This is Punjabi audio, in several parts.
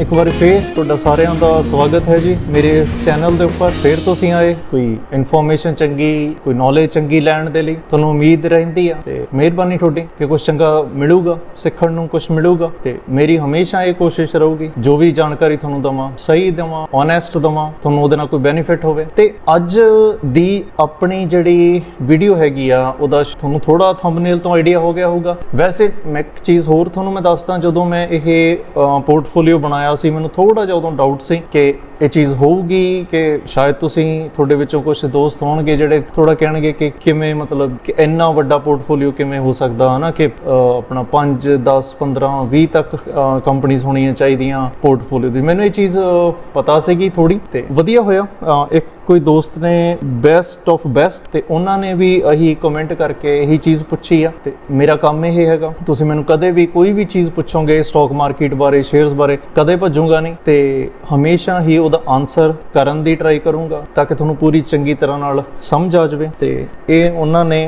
ਇੱਕ ਵਾਰ ਫੇਰ ਤੁਹਾਡਾ ਸਾਰਿਆਂ ਦਾ ਸਵਾਗਤ ਹੈ ਜੀ। ਮੇਰੇ ਇਸ ਚੈਨਲ ਦੇ ਉੱਪਰ ਫੇਰ ਤੁਸੀਂ ਆਏ। ਕੋਈ ਇਨਫੋਰਮੇਸ਼ਨ ਚੰਗੀ, ਕੋਈ ਨੌਲੇਜ ਚੰਗੀ ਲੈਣ ਦੇ ਲਈ ਤੁਹਾਨੂੰ ਉਮੀਦ ਰਹਿੰਦੀ ਆ। ਤੇ ਮਿਹਰਬਾਨੀ ਤੁਹਾਡੀ ਕਿ ਕੁਝ ਚੰਗਾ ਮਿਲੂਗਾ, ਸਿੱਖਣ ਨੂੰ ਕੁਝ ਮਿਲੂਗਾ। ਤੇ ਮੇਰੀ ਹਮੇਸ਼ਾ ਇਹ ਕੋਸ਼ਿਸ਼ ਰਹੂਗੀ, ਜੋ ਵੀ ਜਾਣਕਾਰੀ ਤੁਹਾਨੂੰ ਦਵਾਂ, ਸਹੀ ਦਵਾਂ ਓਨੈਸਟ ਦਵਾਂ, ਤੁਹਾਨੂੰ ਉਹਦੇ ਨਾਲ ਕੋਈ ਬੈਨੀਫਿਟ ਹੋਵੇ। ਤੇ ਅੱਜ ਦੀ ਆਪਣੀ ਜਿਹੜੀ ਵੀਡੀਓ ਹੈਗੀ ਆ, ਉਹਦਾ ਤੁਹਾਨੂੰ ਥੋੜਾ ਥੰਬਨੇਲ ਤੋਂ ਆਈਡੀਆ ਹੋ ਗਿਆ ਹੋਊਗਾ। ਵੈਸੇ ਮੈਂ ਇੱਕ ਚੀਜ਼ ਹੋਰ ਤੁਹਾਨੂੰ ਮੈਂ ਦੱਸਦਾ, ਜਦੋਂ ਮੈਂ ਇਹ ਪੋਰਟਫੋਲੀਓ ਬਣਾਇਆ ਸੀ ਮੈਨੂੰ ਥੋੜਾ ਜਿਹਾ ਉਦੋਂ ਡਾਊਟ ਸੀ ਕਿ ਇਹ ਚੀਜ਼ ਹੋਊਗੀ ਕਿ ਸ਼ਾਇਦ ਤੁਸੀਂ ਤੁਹਾਡੇ ਵਿੱਚੋਂ ਕੁਝ ਦੋਸਤ ਹੋਣਗੇ ਜਿਹੜੇ ਥੋੜਾ ਕਹਿਣਗੇ ਕਿ ਕਿਵੇਂ ਮਤਲਬ ਕਿ ਇੰਨਾ ਵੱਡਾ ਪੋਰਟਫੋਲੀਓ ਕਿਵੇਂ ਹੋ ਸਕਦਾ, ਹਨਾ, ਕਿ ਆਪਣਾ 5 10 15 20 ਤੱਕ ਕੰਪਨੀਆਂ ਹੋਣੀਆਂ ਚਾਹੀਦੀਆਂ ਪੋਰਟਫੋਲੀਓ ਦੀ। ਮੈਨੂੰ ਇਹ ਚੀਜ਼ ਪਤਾ ਸੀਗੀ ਥੋੜੀ ਤੇ ਵਧੀਆ ਹੋਇਆ। ਇੱਕ ਕੋਈ ਦੋਸਤ ਨੇ ਬੈਸਟ ਆਫ ਬੈਸਟ ਤੇ ਉਹਨਾਂ ਨੇ ਵੀ ਇਹੀ ਕਮੈਂਟ ਕਰਕੇ ਇਹੀ ਚੀਜ਼ ਪੁੱਛੀ ਆ ਤੇ ਮੇਰਾ ਕੰਮ ਇਹ ਹੈਗਾ, ਤੁਸੀਂ ਮੈਨੂੰ ਕਦੇ ਵੀ ਕੋਈ ਵੀ ਚੀਜ਼ ਪੁੱਛੋਗੇ ਸਟਾਕ ਮਾਰਕੀਟ ਬਾਰੇ ਸ਼ੇਅਰਸ ਬਾਰੇ, ਕਦੇ ਭੱਜੂਗਾ ਨਹੀਂ ਤੇ ਹਮੇਸ਼ਾ ਹੀ ਉਹਦਾ ਆਨਸਰ ਕਰਨ ਦੀ ਟਰਾਈ ਕਰੂੰਗਾ ਤਾਂ ਕਿ ਤੁਹਾਨੂੰ ਪੂਰੀ ਚੰਗੀ ਤਰ੍ਹਾਂ ਨਾਲ ਸਮਝ ਆ ਜਾਵੇ ਤੇ ਇਹ ਉਹਨਾਂ ਨੇ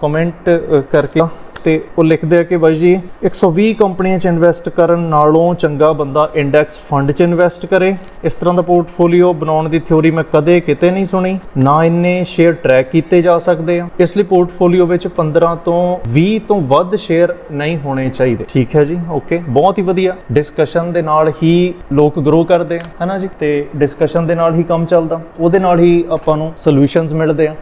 ਕਮੈਂਟ ਕਰਕੇ ਤੇ ਉਹ ਲਿਖਦੇ ਆ ਕਿ ਬਾਈ ਜੀ 120 ਕੰਪਨੀਆਂ 'ਚ ਇਨਵੈਸਟ ਕਰਨ ਨਾਲੋਂ ਚੰਗਾ ਬੰਦਾ ਇੰਡੈਕਸ ਫੰਡ 'ਚ ਇਨਵੈਸਟ ਕਰੇ। ਇਸ ਤਰ੍ਹਾਂ ਦਾ ਪੋਰਟਫੋਲੀਓ ਬਣਾਉਣ ਦੀ ਥਿਉਰੀ ਮੈਂ ਕਦੇ ਕਿਤੇ ਨਹੀਂ ਸੁਣੀ, ਨਾ ਇੰਨੇ ਸ਼ੇਅਰ ਟਰੈਕ ਕੀਤੇ ਜਾ ਸਕਦੇ ਆ। ਇਸ ਲਈ ਪੋਰਟਫੋਲੀਓ ਵਿੱਚ 15 ਤੋਂ 20 ਤੋਂ ਵੱਧ ਸ਼ੇਅਰ ਨਹੀਂ ਹੋਣੇ ਚਾਹੀਦੇ। ਠੀਕ ਹੈ ਜੀ ਓਕੇ ਬਹੁਤ ਹੀ ਵਧੀਆ। ਡਿਸਕਸ਼ਨ ਦੇ ਨਾਲ ਹੀ ਲੋਕ ਗਰੋ ਕਰਦੇ ਆ, ਹਨਾ ਜੀ? ਤੇ ਡਿਸਕਸ਼ਨ ਦੇ ਨਾਲ ਹੀ ਕੰਮ ਚੱਲਦਾ। ਉਹਦੇ ਨਾਲ ਹੀ ਆਪਾਂ ਨੂੰ ਸੋਲੂਸ਼ਨਸ ਮਿਲਦੇ ਆ।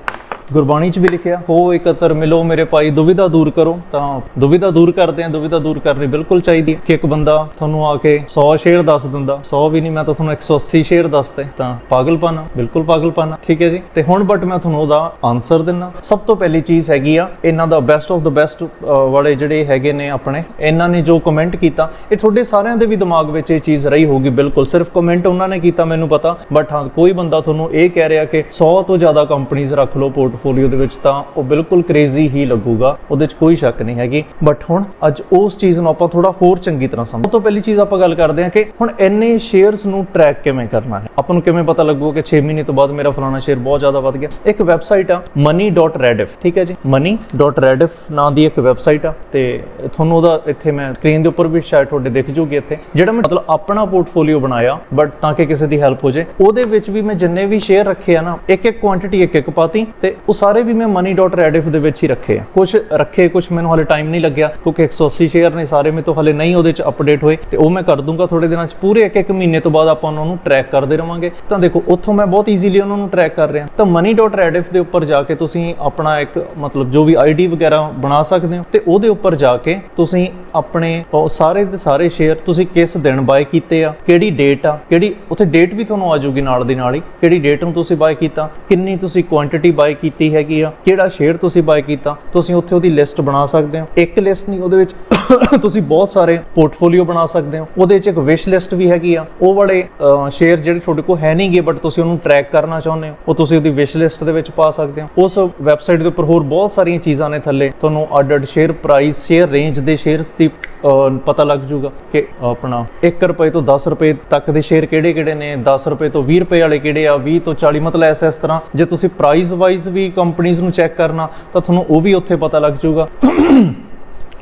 ਗੁਰਬਾਣੀ 'ਚ ਵੀ ਲਿਖਿਆ ਹੋ ਇਕੱਤਰ ਮਿਲੋ ਮੇਰੇ ਭਾਈ ਦੁਵਿਧਾ ਦੂਰ ਕਰੋ। ਤਾਂ ਦੁਵਿਧਾ ਦੂਰ ਕਰਦੇ ਆ ਦੁਵਿਧਾ ਦੂਰ ਕਰਨੀ ਬਿਲਕੁਲ ਚਾਹੀਦੀ ਹੈ ਕਿ ਇੱਕ ਬੰਦਾ ਤੁਹਾਨੂੰ ਆ ਕੇ 100 ਸ਼ੇਅਰ ਦੱਸ ਦਿੰਦਾ 100 ਵੀ ਨਹੀਂ ਮੈਂ ਤਾਂ ਤੁਹਾਨੂੰ 180 ਸ਼ੇਅਰ ਦੱਸਦੇ ਤਾਂ ਪਾਗਲਪਨ ਆ, ਬਿਲਕੁਲ ਪਾਗਲਪਨ ਆ, ਠੀਕ ਹੈ ਜੀ? ਤੇ ਹੁਣ ਬਟ ਮੈਂ ਤੁਹਾਨੂੰ ਉਹਦਾ ਆਨਸਰ ਦਿੰਨਾ। ਸਭ ਤੋਂ ਪਹਿਲੀ ਚੀਜ਼ ਹੈਗੀ ਆ ਇਹਨਾਂ ਦਾ ਬੈਸਟ ਆਫ ਦਾ ਬੈਸਟ ਵਾਲੇ ਜਿਹੜੇ ਹੈਗੇ ਨੇ ਆਪਣੇ ਇਹਨਾਂ ਨੇ ਜੋ ਕਮੈਂਟ ਕੀਤਾ ਇਹ ਤੁਹਾਡੇ ਸਾਰਿਆਂ ਦੇ ਵੀ ਦਿਮਾਗ ਵਿੱਚ ਇਹ ਚੀਜ਼ ਰਹੀ ਹੋਊਗੀ ਬਿਲਕੁਲ। ਸਿਰਫ ਕਮੈਂਟ ਉਹਨਾਂ ਨੇ ਕੀਤਾ ਮੈਨੂੰ ਪਤਾ। ਬਟ ਹਾਂ ਕੋਈ ਬੰਦਾ ਤੁਹਾਨੂੰ ਇਹ ਕਹਿ ਰਿਹਾ ਕਿ 100 ਤੋਂ ਜ਼ਿਆਦਾ ਕੰਪਨੀਆਂ ਰੱਖ ਲਓ ਪੋਰਟਫੋਲੀਓ ਦੇ ਵਿੱਚ ਤਾਂ ਉਹ ਬਿਲਕੁਲ ਕ੍ਰੇਜ਼ੀ ਹੀ ਲੱਗੂਗਾ, ਉਹਦੇ 'ਚ ਕੋਈ ਸ਼ੱਕ ਨਹੀਂ ਹੈਗੀ। ਬਟ ਹੁਣ ਅੱਜ ਉਸ ਚੀਜ਼ ਨੂੰ ਆਪਾਂ ਥੋੜਾ ਹੋਰ ਚੰਗੀ ਤਰ੍ਹਾਂ ਸਮਝ ਤੋਂ ਪਹਿਲੀ ਚੀਜ਼ ਆਪਾਂ ਗੱਲ ਕਰਦੇ ਹਾਂ ਕਿ ਹੁਣ ਇੰਨੇ ਸ਼ੇਅਰਸ ਨੂੰ ਟਰੈਕ ਕਿਵੇਂ ਕਰਨਾ ਹੈ? ਆਪਾਂ ਨੂੰ ਕਿਵੇਂ ਪਤਾ ਲੱਗੂਗਾ ਕਿ 6 ਮਹੀਨੇ ਤੋਂ ਬਾਅਦ ਮੇਰਾ ਫਲਾਣਾ ਸ਼ੇਅਰ ਬਹੁਤ ਜ਼ਿਆਦਾ ਵੱਧ ਗਿਆ? ਇੱਕ ਵੈਬਸਾਈਟ ਆ, money.rediff ਠੀਕ ਹੈ ਜੀ? money.rediff ਨਾਂ ਦੀ ਇੱਕ ਵੈਬਸਾਈਟ ਆ, ਤੇ ਤੁਹਾਨੂੰ ਉਹਦਾ ਇੱਥੇ ਮੈਂ ਸਕਰੀਨ ਦੇ ਉੱਪਰ ਵੀ ਸ਼ਾਇਦ ਤੁਹਾਡੇ ਦਿਖ ਜੂਗੀ ਇੱਥੇ। ਜਿਹੜਾ ਮੈਂ ਮਤਲਬ ਆਪਣਾ ਪੋਰਟਫੋਲੀਓ ਬਣਾਇਆ ਬਟ ਤਾਂ ਕਿ ਕਿਸੇ ਦੀ ਹੈਲਪ ਹੋ ਜੇ ਉਹਦੇ ਵਿੱਚ ਵੀ ਮੈਂ ਜਿੰਨੇ ਵੀ ਸ਼ੇਅਰ ਰੱਖੇ ਆ ਨਾ ਇੱਕ ਇੱਕ ਕੁਆਂਟੀਟੀ ਇੱਕ ਇੱਕ ਪਾਤੀ, ਤੇ ਉਹ ਸਾਰੇ ਵੀ ਮੈਂ money.rediff ਦੇ ਵਿੱਚ ਹੀ ਰੱਖੇ ਆ। ਕੁਝ ਰੱਖੇ ਕੁਝ ਮੈਨੂੰ ਹਲੇ ਟਾਈਮ ਨਹੀਂ ਲੱਗਿਆ, ਕਿਉਂਕਿ 180 ਸ਼ੇਅਰ ਨੇ ਸਾਰੇ ਮੇਰੇ ਤੋਂ ਹਲੇ ਨਹੀਂ ਉਹਦੇ ਚ ਅਪਡੇਟ ਹੋਏ। ਤੇ ਉਹ ਮੈਂ ਕਰ ਦੂੰਗਾ ਥੋੜੇ ਦਿਨਾਂ ਚ। ਪੂਰੇ ਇੱਕ ਇੱਕ ਮਹੀਨੇ ਤੋਂ ਬਾਅਦ ਆਪਾਂ ਉਹਨਾਂ ਨੂੰ ਟਰੈਕ ਕਰਦੇ ਰਵਾਂਗੇ। ਤਾਂ ਦੇਖੋ, ਉੱਥੋਂ ਮੈਂ ਬਹੁਤ ਈਜ਼ੀਲੀ ਉਹਨਾਂ ਨੂੰ ਟਰੈਕ ਕਰ ਰਿਹਾ। ਤਾਂ money.rediff ਦੇ ਉੱਪਰ ਜਾ ਕੇ ਤੁਸੀਂ ਆਪਣਾ ਇੱਕ ਮਤਲਬ ਜੋ ਵੀ ਆਈਡੀ ਵਗੈਰਾ ਬਣਾ ਸਕਦੇ ਹੋ। ਤੇ ਉਹਦੇ ਉੱਪਰ ਜਾ ਕੇ ਤੁਸੀਂ ਆਪਣੇ ਸਾਰੇ ਦੇ ਸਾਰੇ ਸ਼ੇਅਰ ਤੁਸੀਂ ਕਿਸ ਦਿਨ ਬਾਏ ਕੀਤੇ ਆ, ਕਿਹੜੀ ਡੇਟ ਆ, ਕਿਹੜੀ ਉੱਥੇ ਡੇਟ ਵੀ ਤੁਹਾਨੂੰ ਆ ਜਾਊਗੀ ਨਾਲ ਦੀ ਨਾਲ ਹੀ। ਕਿਹੜੀ ਡੇਟ ਨੂੰ ਤੁਸੀਂ ਬਾਏ ਕੀਤਾ, ਕਿੰਨੀ ਤੁਸੀਂ ਕੁਆਂਟੀਟੀ ਬਾਏ ਕੀਤੀ ਹੈਗੀ ਆ। ਕਿਹੜਾ ਸ਼ੇਅਰ ਤੁਸੀਂ ਬਾਏ ਕੀਤਾ? ਤੁਸੀਂ ਉੱਥੇ ਉਹਦੀ ਲਿਸਟ ਬਣਾ ਸਕਦੇ ਹੋ। ਇੱਕ ਲਿਸਟ ਨਹੀਂ, ਉਹਦੇ ਵਿੱਚ ਤੁਸੀਂ ਬਹੁਤ ਸਾਰੇ ਪੋਰਟਫੋਲੀਓ ਬਣਾ ਸਕਦੇ ਹੋ। ਉਹਦੇ ਵਿੱਚ ਇੱਕ ਵਿਸ਼ ਲਿਸਟ ਵੀ ਹੈਗੀ ਆ। ਉਹ ਵਾਲੇ ਸ਼ੇਅਰ ਜਿਹੜੇ ਤੁਹਾਡੇ ਕੋਲ ਹੈ ਨਹੀਂਗੇ ਬਟ ਤੁਸੀਂ ਉਹਨੂੰ ਟਰੈਕ ਕਰਨਾ ਚਾਹੁੰਦੇ ਹੋ, ਉਹ ਤੁਸੀਂ ਉਹਦੀ ਵਿਸ਼ ਲਿਸਟ ਦੇ ਵਿੱਚ ਪਾ ਸਕਦੇ ਹੋ। ਉਸ ਵੈਬਸਾਈਟ ਦੇ ਉੱਪਰ ਹੋਰ ਬਹੁਤ ਸਾਰੀਆਂ ਚੀਜ਼ਾਂ ਨੇ ਥੱਲੇ। ਤੁਹਾਨੂੰ ਅੱਡ ਸ਼ੇਅਰ ਪ੍ਰਾਈਸ ਸ਼ੇਅਰ ਰੇਂਜ ਦੇ ਸ਼ੇਅਰਸ ਦੀ ਪਤਾ ਲੱਗ ਜਾਊਗਾ ਕਿ ਆਪਣਾ 1 ਰੁਪਏ ਤੋਂ 10 ਰੁਪਏ ਤੱਕ ਦੇ ਸ਼ੇਅਰ ਕਿਹੜੇ ਕਿਹੜੇ ਨੇ 10 ਰੁਪਏ ਤੋਂ 20 ਰੁਪਏ ਵਾਲੇ ਕਿਹੜੇ ਆ 20 ਤੋਂ 40 ਮਤਲਬ ਐਸ ਇਸ ਤਰ੍ਹਾਂ। ਜੇ ਤੁਸੀਂ ਪ੍ਰਾਈਸ ਵਾਈਜ਼ ਵੀ ਕੰਪਨੀਆਂ ਨੂੰ ਚੈੱਕ ਕਰਨਾ ਤਾਂ ਤੁਹਾਨੂੰ ਉਹ ਵੀ ਉੱਥੇ ਪਤਾ ਲੱਗ ਜਾਊਗਾ।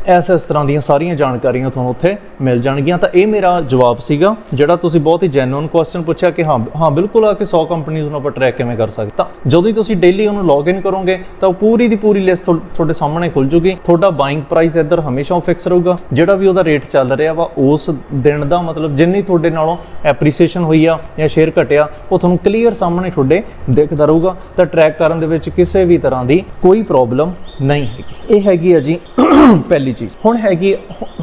ਇਸ ਇਸ ਤਰ੍ਹਾਂ ਦੀਆਂ ਸਾਰੀਆਂ ਜਾਣਕਾਰੀਆਂ ਤੁਹਾਨੂੰ ਉੱਥੇ ਮਿਲ ਜਾਣਗੀਆਂ। ਤਾਂ ਇਹ ਮੇਰਾ ਜਵਾਬ ਸੀਗਾ, ਜਿਹੜਾ ਤੁਸੀਂ ਬਹੁਤ ਹੀ ਜੈਨੂਇਨ ਕੁਐਸਚਨ ਪੁੱਛਿਆ ਕਿ ਹਾਂ ਹਾਂ, ਬਿਲਕੁਲ ਆ ਕਿ 100 ਕੰਪਨੀਆਂ ਨੂੰ ਆਪਾਂ ਟਰੈਕ ਕਿਵੇਂ ਕਰ ਸਕਦੇ। ਤਾਂ ਜਦੋਂ ਹੀ ਤੁਸੀਂ ਡੇਲੀ ਉਹਨੂੰ ਲੌਗਇਨ ਕਰੋਗੇ, ਤਾਂ ਉਹ ਪੂਰੀ ਦੀ ਪੂਰੀ ਲਿਸਟ ਤੁਹਾਡੇ ਸਾਹਮਣੇ ਖੁੱਲ ਜੂਗੀ। ਤੁਹਾਡਾ ਬਾਇੰਗ ਪ੍ਰਾਈਸ ਇੱਧਰ ਹਮੇਸ਼ਾ ਫਿਕਸ ਰਹੂਗਾ। ਜਿਹੜਾ ਵੀ ਉਹਦਾ ਰੇਟ ਚੱਲ ਰਿਹਾ ਵਾ, ਉਸ ਦਿਨ ਦਾ ਮਤਲਬ ਜਿੰਨੀ ਤੁਹਾਡੇ ਨਾਲੋਂ ਐਪਰੀਸੀਏਸ਼ਨ ਹੋਈ ਆ ਜਾਂ ਸ਼ੇਅਰ ਘਟਿਆ, ਉਹ ਤੁਹਾਨੂੰ ਕਲੀਅਰ ਸਾਹਮਣੇ ਤੁਹਾਡੇ ਦਿਖਦਾ ਰਹੂਗਾ। ਤਾਂ ਟਰੈਕ ਕਰਨ ਦੇ ਵਿੱਚ ਕਿਸੇ ਵੀ ਤਰ੍ਹਾਂ ਦੀ ਕੋਈ ਪ੍ਰੋਬਲਮ ਨਹੀਂ ਹੈਗੀ। ਇਹ ਹੈਗੀ ਆ ਜੀ ਪਹਿਲੀ ਚੀਜ਼। ਹੁਣ ਹੈਗੀ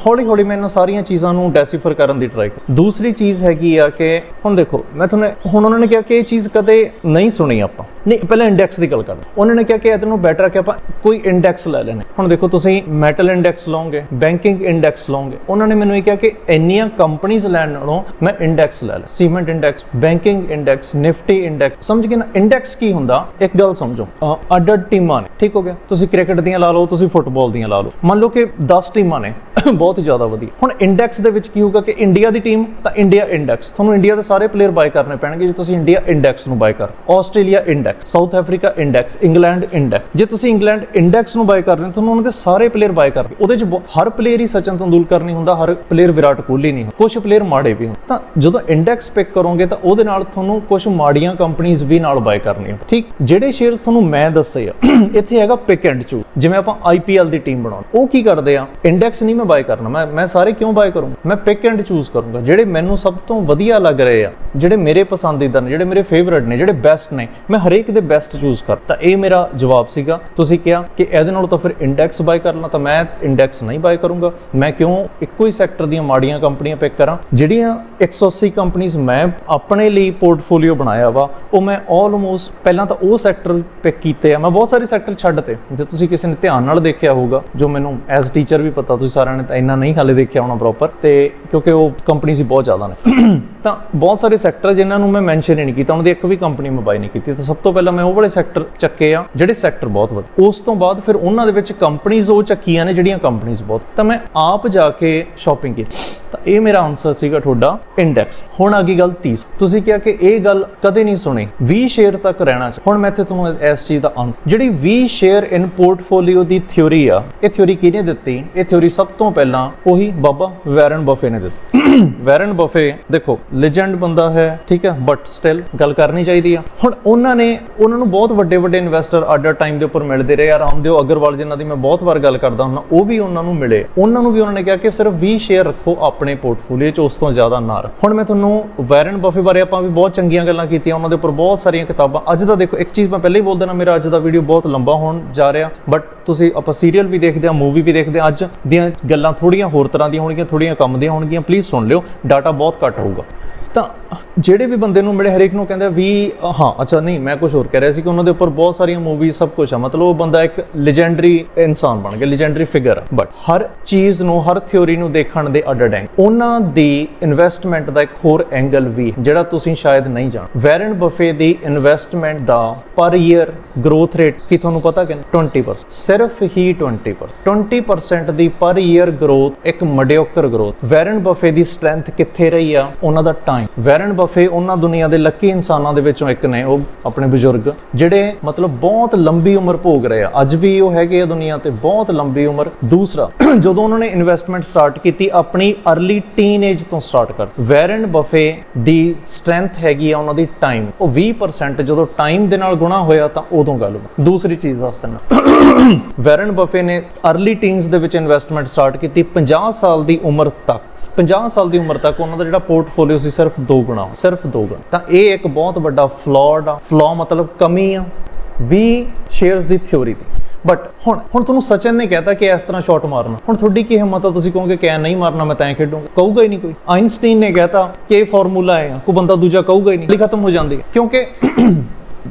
ਹੌਲੀ ਹੌਲੀ ਮੈਂ ਇਹਨਾਂ ਸਾਰੀਆਂ ਚੀਜ਼ਾਂ ਨੂੰ ਡੈਸੀਫਰ ਕਰਨ ਦੀ ਟਰਾਈ ਕਰ। ਦੂਸਰੀ ਚੀਜ਼ ਹੈਗੀ ਆ ਕਿ, ਹੁਣ ਦੇਖੋ, ਮੈਂ ਤੁਹਾਨੂੰ, ਹੁਣ ਉਹਨਾਂ ਨੇ ਕਿਹਾ ਕਿ ਇਹ ਚੀਜ਼ ਕਦੇ ਨਹੀਂ ਸੁਣੀ ਆਪਾਂ। ਨਹੀਂ, ਪਹਿਲਾਂ ਇੰਡੈਕਸ ਦੀ ਗੱਲ ਕਰਦੇ ਉਹਨਾਂ ਨੇ ਕਿਹਾ ਕਿ ਇਹਦੇ ਨੂੰ ਬੈਟਰ ਕਿ ਆਪਾਂ ਕੋਈ ਇੰਡੈਕਸ ਲੈ ਲੈਣੇ ਹੁਣ ਦੇਖੋ, ਤੁਸੀਂ ਮੈਟਲ ਇੰਡੈਕਸ ਲਓਗੇ ਬੈਂਕਿੰਗ ਇੰਡੈਕਸ ਲਓਗੇ। ਉਹਨਾਂ ਨੇ ਮੈਨੂੰ ਇਹ ਕਿਹਾ ਕਿ ਇੰਨੀਆਂ ਕੰਪਨੀਆਂ ਲੈਣ ਨਾਲੋਂ ਮੈਂ ਇੰਡੈਕਸ ਲੈ ਲਾਂ। Cement index banking index Nifty index ਸਮਝ ਗਏ ਨਾ? ਇੰਡੈਕਸ ਕੀ ਹੁੰਦਾ? ਇੱਕ ਗੱਲ ਸਮਝੋ। ਅੱਡ ਟੀਮਾਂ ਨੇ। ਠੀਕ ਹੋ ਗਿਆ? ਤੁਸੀਂ ਕ੍ਰਿਕਟ ਦੀਆਂ ਲਾ ਲਓ, ਤੁਸੀਂ ਫੁੱਟਬਾਲ ਦੀਆਂ ਲਾ ਲਓ। ਮੰਨ ਲਓ ਕਿ 10 ਟੀਮਾਂ ਨੇ। ਬਹੁਤ ਹੀ ਜ਼ਿਆਦਾ ਵਧੀਆ। ਹੁਣ ਇੰਡੈਕਸ ਦੇ ਵਿੱਚ ਕੀ ਹੋਊਗਾ ਕਿ ਇੰਡੀਆ ਦੀ ਟੀਮ ਤਾਂ ਇੰਡੀਆ ਇੰਡੈਕਸ ਤੁਹਾਨੂੰ ਇੰਡੀਆ ਦੇ ਸਾਰੇ ਪਲੇਅਰ ਬਾਏ ਕਰਨੇ ਪੈਣਗੇ ਜੇ ਤੁਸੀਂ ਇੰਡੀਆ ਇੰਡੈਕਸ ਨੂੰ ਬਾਏ ਕਰ Australia index South Africa index England index ਜੇ ਤੁਸੀਂ ਇੰਗਲੈਂਡ ਇੰਡੈਕਸ ਨੂੰ ਬਾਏ ਕਰ ਰਹੇ ਹੋ, ਤੁਹਾਨੂੰ ਉਹਨਾਂ ਦੇ ਸਾਰੇ ਪਲੇਅਰ ਬਾਏ ਕਰਨਗੇ ਉਹਦੇ ਚ ਹਰ ਪਲੇਅਰ ਹੀ ਸਚਿਨ ਤੰਦੂਲਕਰ ਨਹੀਂ ਹੁੰਦਾ, ਹਰ ਪਲੇਅਰ ਵਿਰਾਟ ਕੋਹਲੀ ਨਹੀਂ ਹੁੰਦਾ। ਕੁਝ ਪਲੇਅਰ ਮਾੜੇ ਵੀ ਹੁੰਦੇ। ਤਾਂ ਜਦੋਂ ਇੰਡੈਕਸ ਪਿਕ ਕਰੋਗੇ, ਤਾਂ ਉਹਦੇ ਨਾਲ ਤੁਹਾਨੂੰ ਕੁਝ ਮਾੜੀਆਂ ਕੰਪਨੀਆਂ ਵੀ ਨਾਲ ਬਾਏ ਕਰਨੀਆਂ। ਠੀਕ? ਜਿਹੜੇ ਸ਼ੇਅਰਸ ਤੁਹਾਨੂੰ ਮੈਂ ਦੱਸੇ ਆ, ਇੱਥੇ ਹੈਗਾ ਪਿਕ ਐਂਡ ਚੂ ਜਿਵੇਂ ਆਪਾਂ ਆਈਪੀਐਲ ਦੀ ਟੀਮ ਬਣਾਉਣੀ। ਉਹ ਕੀ ਕਰਦੇ ਆ? ਇੰਡੈਕਸ ਨਹੀਂ ਮੈਂ ਬਾਏ ਕਰਨਾ। ਮੈਂ ਮੈਂ ਸਾਰੇ ਕਿਉਂ ਬਾਏ ਕਰੂੰਗਾ ਮੈਂ ਪਿਕ ਐਂਡ ਚੂਜ਼ ਕਰੂੰਗਾ। ਜਿਹੜੇ ਮੈਨੂੰ ਸਭ ਤੋਂ ਵਧੀਆ ਲੱਗ ਰਹੇ ਆ, ਜਿਹੜੇ ਮੇਰੇ ਪਸੰਦੀਦਾ ਨੇ, ਜਿਹੜੇ ਮੇਰੇ ਫੇਵਰਿਟ ਨੇ, ਜਿਹੜੇ ਬੈਸਟ ਨੇ, ਮੈਂ ਹਰੇਕ ਦੇ ਬੈਸਟ ਚੂਜ਼ ਕਰ ਤਾਂ ਇਹ ਮੇਰਾ ਜਵਾਬ ਸੀਗਾ। ਤੁਸੀਂ ਕਿਹਾ ਕਿ ਇਹਦੇ ਨਾਲੋਂ ਤਾਂ ਫਿਰ ਇੰਡੈਕਸ ਬਾਏ ਕਰ ਲਾਂ ਤਾਂ ਮੈਂ ਇੰਡੈਕਸ ਨਹੀਂ ਬਾਏ ਕਰੂੰਗਾ। ਮੈਂ ਕਿਉਂ ਇੱਕੋ ਹੀ ਸੈਕਟਰ ਦੀਆਂ ਮਾੜੀਆਂ ਕੰਪਨੀਆਂ ਪਿਕ ਕਰਾਂ? ਜਿਹੜੀਆਂ 180 ਕੰਪਨੀਆਂ ਮੈਂ ਆਪਣੇ ਲਈ ਪੋਰਟਫੋਲੀਓ ਬਣਾਇਆ ਵਾ, ਉਹ ਮੈਂ ਆਲਮੋਸਟ ਪਹਿਲਾਂ ਤਾਂ ਉਹ ਸੈਕਟਰ ਪਿਕ ਕੀਤੇ ਆ। ਮੈਂ ਬਹੁਤ ਸਾਰੇ ਸੈਕਟਰ ਛੱਡ ਤੇ। ਜੇ ਤੁਸੀਂ ਕਿਸੇ ਨੇ ਧਿਆਨ ਨਾਲ ਦੇਖਿਆ ਹੋਊਗਾ, ਜੋ ਮੈਨੂੰ ਐਜ਼ ਟੀਚਰ ਵੀ ਪਤਾ, ਤੁਸੀਂ ਸਾਰਿਆਂ ਨੇ ਤਾਂ ਇੰਨਾ ਨਹੀਂ ਹਾਲੇ ਦੇਖਿਆ ਹੋਣਾ ਪ੍ਰੋਪਰ ਤੇ ਕਿਉਂਕਿ ਉਹ ਕੰਪਨੀਆਂ ਹੀ ਬਹੁਤ ਜ਼ਿਆਦਾ ਨੇ। ਤਾਂ ਬਹੁਤ ਸਾਰੇ ਸੈਕਟਰ ਜਿਨ੍ਹਾਂ ਨੂੰ ਮੈਂ ਮੈਂਸ਼ਨ ਹੀ ਨਹੀਂ ਕੀਤਾ ਉਹਨਾਂ ਦੀ ਇੱਕ ਵੀ ਕੰਪਨੀ ਮੈਂ ਬਾਈ ਨਹੀਂ ਕੀਤੀ। ਤਾਂ ਸਭ ਤੋਂ ਪਹਿਲਾਂ ਮੈਂ ਉਹ ਵਾਲੇ ਸੈਕਟਰ ਚੱਕੇ ਆ ਜਿਹੜੇ ਸੈਕਟਰ ਬਹੁਤ ਵਧੀਆ ਉਸ ਤੋਂ ਬਾਅਦ ਫਿਰ ਉਹਨਾਂ ਦੇ ਵਿੱਚ ਕੰਪਨੀਆਂ ਉਹ ਚੱਕੀਆਂ ਨੇ ਜਿਹੜੀਆਂ ਕੰਪਨੀਆਂ ਬਹੁਤ। ਤਾਂ ਮੈਂ ਆਪ ਜਾ ਕੇ ਸ਼ਾਪਿੰਗ ਕੀਤੀ। ਤਾਂ ਇਹ ਮੇਰਾ ਆਨਸਰ ਸੀਗਾ ਤੁਹਾਡਾ ਇੰਡੈਕਸ ਹੁਣ ਆ ਗਈ ਗੱਲ 30 ਤੁਸੀਂ ਕਿਹਾ ਕਿ ਇਹ ਗੱਲ ਕਦੇ ਨਹੀਂ ਸੁਣੀ। 20 ਸ਼ੇਅਰ ਤੱਕ ਰਹਿਣਾ ਚਾਹੀਦਾ ਹੁਣ ਮੈਂ ਇੱਥੇ ਤੁਹਾਨੂੰ ਇਸ ਚੀਜ਼ ਦਾ ਆਨਸਰ ਜਿਹੜੀ 20 ਸ਼ੇਅਰ ਇਨ ਪੋਰਟਫੋਲੀਓ ਦੀ ਥਿਉਰੀ ਆ ਇਹ ਥਿਉਰੀ ਕਿਹਨੇ ਦਿੱਤੀ? ਇਹ ਥਿਉਰੀ ਸਭ ਤੋਂ ਪਹਿਲਾਂ ਉਹੀ ਬਾਬਾ ਵੈਰਨ ਬਫੇ ਨੇ ਦਿੱਤੀ। ਵੈਰਨ ਬਫੇ ਦੇਖੋ ਲੈਜੈਂਡ ਬੰਦਾ ਹੈ ਠੀਕ ਹੈ ਬਟ ਸਟਿਲ ਗੱਲ ਕਰਨੀ ਚਾਹੀਦੀ ਆ। ਹੁਣ ਉਹਨਾਂ ਨੇ ਉਹਨਾਂ ਨੂੰ ਬਹੁਤ ਵੱਡੇ ਵੱਡੇ ਇਨਵੈਸਟਰ ਆਡਰ ਟਾਈਮ ਦੇ ਉੱਪਰ ਮਿਲਦੇ ਰਹੇ ਆ ਰਾਮਦੇਵ ਅਗਰਵਾਲ ਜਿਨ੍ਹਾਂ ਦੀ ਮੈਂ ਬਹੁਤ ਵਾਰ ਗੱਲ ਕਰਦਾ ਹੁੰਦਾ ਉਹ ਵੀ ਉਹਨਾਂ ਨੂੰ ਮਿਲੇ। ਉਹਨਾਂ ਨੂੰ ਵੀ ਉਹਨਾਂ ਨੇ ਕਿਹਾ ਕਿ ਸਿਰਫ 20 ਸ਼ੇਅਰ ਰੱਖੋ ਆਪਣੇ ਪੋਰਟਫੋਲੀਓ 'ਚ ਉਸ ਤੋਂ ਜ਼ਿਆਦਾ ਨਾ ਰੱਖੋ। ਹੁਣ ਮੈਂ ਤੁਹਾਨੂੰ ਵੈਰਨ ਬਫੇ ਬਾਰੇ ਆਪਾਂ ਵੀ ਬਹੁਤ ਚੰਗੀਆਂ ਗੱਲਾਂ ਕੀਤੀਆਂ ਉਹਨਾਂ ਦੇ ਉੱਪਰ ਬਹੁਤ ਸਾਰੀਆਂ ਕਿਤਾਬਾਂ। ਅੱਜ ਦਾ ਦੇਖੋ ਇੱਕ ਚੀਜ਼ ਮੈਂ ਪਹਿਲਾਂ ਹੀ ਬੋਲ ਦੇਣਾ ਮੇਰਾ ਅੱਜ ਦਾ ਵੀਡੀਓ ਬਹੁਤ ਲੰਬਾ ਹੋਣ ਜਾ ਰਿਹਾ ਬਟ ਤੁਸੀਂ ਆਪਾਂ ਸੀਰੀਅਲ ਵੀ ਦੇਖਦੇ ਆ ਮੂਵੀ ਵੀ ਦੇਖਦੇ ਆ ਅੱਜ ਦੀਆਂ ਗੱਲਾਂ ਥੋੜੀਆਂ ਹੋਰ ਤਰ੍ਹਾਂ ਦੀਆਂ ਹੋਣਗੀਆਂ, ਥੋੜੀਆਂ ਕੰਮ ਦੀਆਂ ਹੋਣਗੀਆਂ ਪਲੀਜ਼ ਸੁਣ ਲਿਓ ਡਾਟਾ ਬਹੁਤ ਘੱਟ ਹੋਊਗਾ। ਤਾਂ ਜਿਹੜੇ ਵੀ ਬੰਦੇ ਨੂੰ ਮਿਲੇ ਹਰੇਕ ਨੂੰ ਕਹਿੰਦੇ ਵੀ ਹਾਂ, ਅੱਛਾ, ਨਹੀਂ, ਮੈਂ ਕੁਝ ਹੋਰ ਕਹਿ ਰਿਹਾ ਸੀ ਕਿ ਉਹਨਾਂ ਦੇ ਉੱਪਰ ਬਹੁਤ ਸਾਰੀਆਂ ਮੂਵੀਜ਼ ਸਭ ਕੁਝ ਆ। ਮਤਲਬ ਉਹ ਬੰਦਾ ਇੱਕ ਲੈਜੈਂਡਰੀ ਇਨਸਾਨ ਬਣ ਗਿਆ ਲੈਜੈਂਡਰੀ ਫਿਗਰ ਬਟ ਹਰ ਚੀਜ਼ ਨੂੰ, ਹਰ ਥਿਉਰੀ ਨੂੰ ਦੇਖਣ ਦੇ ਅੱਡ ਐਂਗ ਉਹਨਾਂ ਦੀ ਇਨਵੈਸਟਮੈਂਟ ਦਾ ਇੱਕ ਹੋਰ ਐਂਗਲ ਵੀ ਜਿਹੜਾ ਤੁਸੀਂ ਸ਼ਾਇਦ ਨਹੀਂ ਜਾਣ ਵੈਰਨ ਬਫੇ ਦੀ ਇਨਵੈਸਟਮੈਂਟ ਦਾ ਪਰ ਈਅਰ ਗਰੋਥ ਰੇਟ ਕੀ ਤੁਹਾਨੂੰ ਪਤਾ ਕਿ 20% ਸਿਰਫ ਹੀ 20% 20% ਦੀ ਪਰ ਈਅਰ ਗਰੋਥ ਇੱਕ ਮਡਿਓਕਰ ਗਰੋਥ ਵੈਰਨ ਬਫੇ ਦੀ ਸਟਰੈਂਥ ਕਿੱਥੇ ਰਹੀ ਆ? ਉਹਨਾਂ ਦਾ ਟਾਈਮ ਵੈਰਨ ਪਫੇ ਉਹਨਾਂ ਦੁਨੀਆ ਦੇ ਲੱਕੀ ਇਨਸਾਨਾਂ ਦੇ ਵਿੱਚੋਂ ਇੱਕ ਨੇ, ਉਹ ਆਪਣੇ ਬਜ਼ੁਰਗ, ਜਿਹੜੇ ਮਤਲਬ ਬਹੁਤ ਲੰਬੀ ਉਮਰ ਭੋਗ ਰਹੇ ਆ। ਅੱਜ ਵੀ ਉਹ ਹੈਗੇ ਆ ਦੁਨੀਆ ਤੇ, ਬਹੁਤ ਲੰਬੀ ਉਮਰ। ਦੂਸਰਾ, ਜਦੋਂ ਉਹਨਾਂ ਨੇ ਇਨਵੈਸਟਮੈਂਟ ਸਟਾਰਟ ਕੀਤੀ, ਆਪਣੀ ਅਰਲੀ ਟੀਨ ਏਜ ਤੋਂ ਸਟਾਰਟ ਕਰ। ਵੈਰਨ ਬਫੇ ਦੀ ਸਟਰੈਂਥ ਹੈਗੀ ਆ ਉਹਨਾਂ ਦੀ ਟਾਈਮ ਉਹ 20% ਜਦੋਂ ਟਾਈਮ ਦੇ ਨਾਲ ਗੁਣਾ ਹੋਇਆ ਤਾਂ ਉਦੋਂ ਗੱਲ ਦੂਸਰੀ ਚੀਜ਼ ਦੱਸਦਾ ਮੈਂ ਵੈਰਨ ਬਫੇ ਨੇ ਅਰਲੀ ਟੀਨਸ ਦੇ ਵਿੱਚ ਇਨਵੈਸਟਮੈਂਟ ਸਟਾਰਟ ਕੀਤੀ 50 ਸਾਲ ਦੀ ਉਮਰ ਤੱਕ। 50 ਸਾਲ ਦੀ ਉਮਰ ਤੱਕ ਉਹਨਾਂ ਦਾ ਜਿਹੜਾ ਪੋਰਟਫੋਲੀਓ ਸੀ ਸਿਰਫ 2 ਗੁਣਾ। ਸਿਰਫ 2 ਗੁਣਾ। ਤਾਂ ਇਹ ਇੱਕ ਬਹੁਤ ਵੱਡਾ ਫਲॉड ਆ। ਫਲॉ ਮਤਲਬ ਕਮੀ ਆ 20 ਸ਼ੇਅਰਸ ਦੀ ਥਿਉਰੀ ਦੀ ਬਟ ਹੁਣ ਹੁਣ ਤੁਹਾਨੂੰ ਸਚਿਨ ਨੇ ਕਹਿਤਾ ਕਿ ਇਸ ਤਰ੍ਹਾਂ ਸ਼ਾਟ ਮਾਰਨਾ। ਹੁਣ ਤੁਹਾਡੀ ਕੀ ਹਿੰਮਤ ਆ? ਤੁਸੀਂ ਕਹੋਗੇ ਕਿ ਨਹੀਂ ਮਾਰਨਾ, ਮੈਂ ਤਾਂ ਖੇਡੂੰਗਾ ਕਹੂਗਾ ਹੀ ਨਹੀਂ ਕੋਈ। ਆਇਨਸਟਾਈਨ ਨੇ ਕਹਿਤਾ ਕਿ ਇਹ ਫਾਰਮੂਲਾ ਹੈ, ਕੋਈ ਬੰਦਾ ਦੂਜਾ ਕਹੂਗਾ ਹੀ ਨਹੀਂ। ਲਈ ਖਤਮ ਹੋ ਜਾਂਦੀ ਹੈ। ਕਿਉਂਕਿ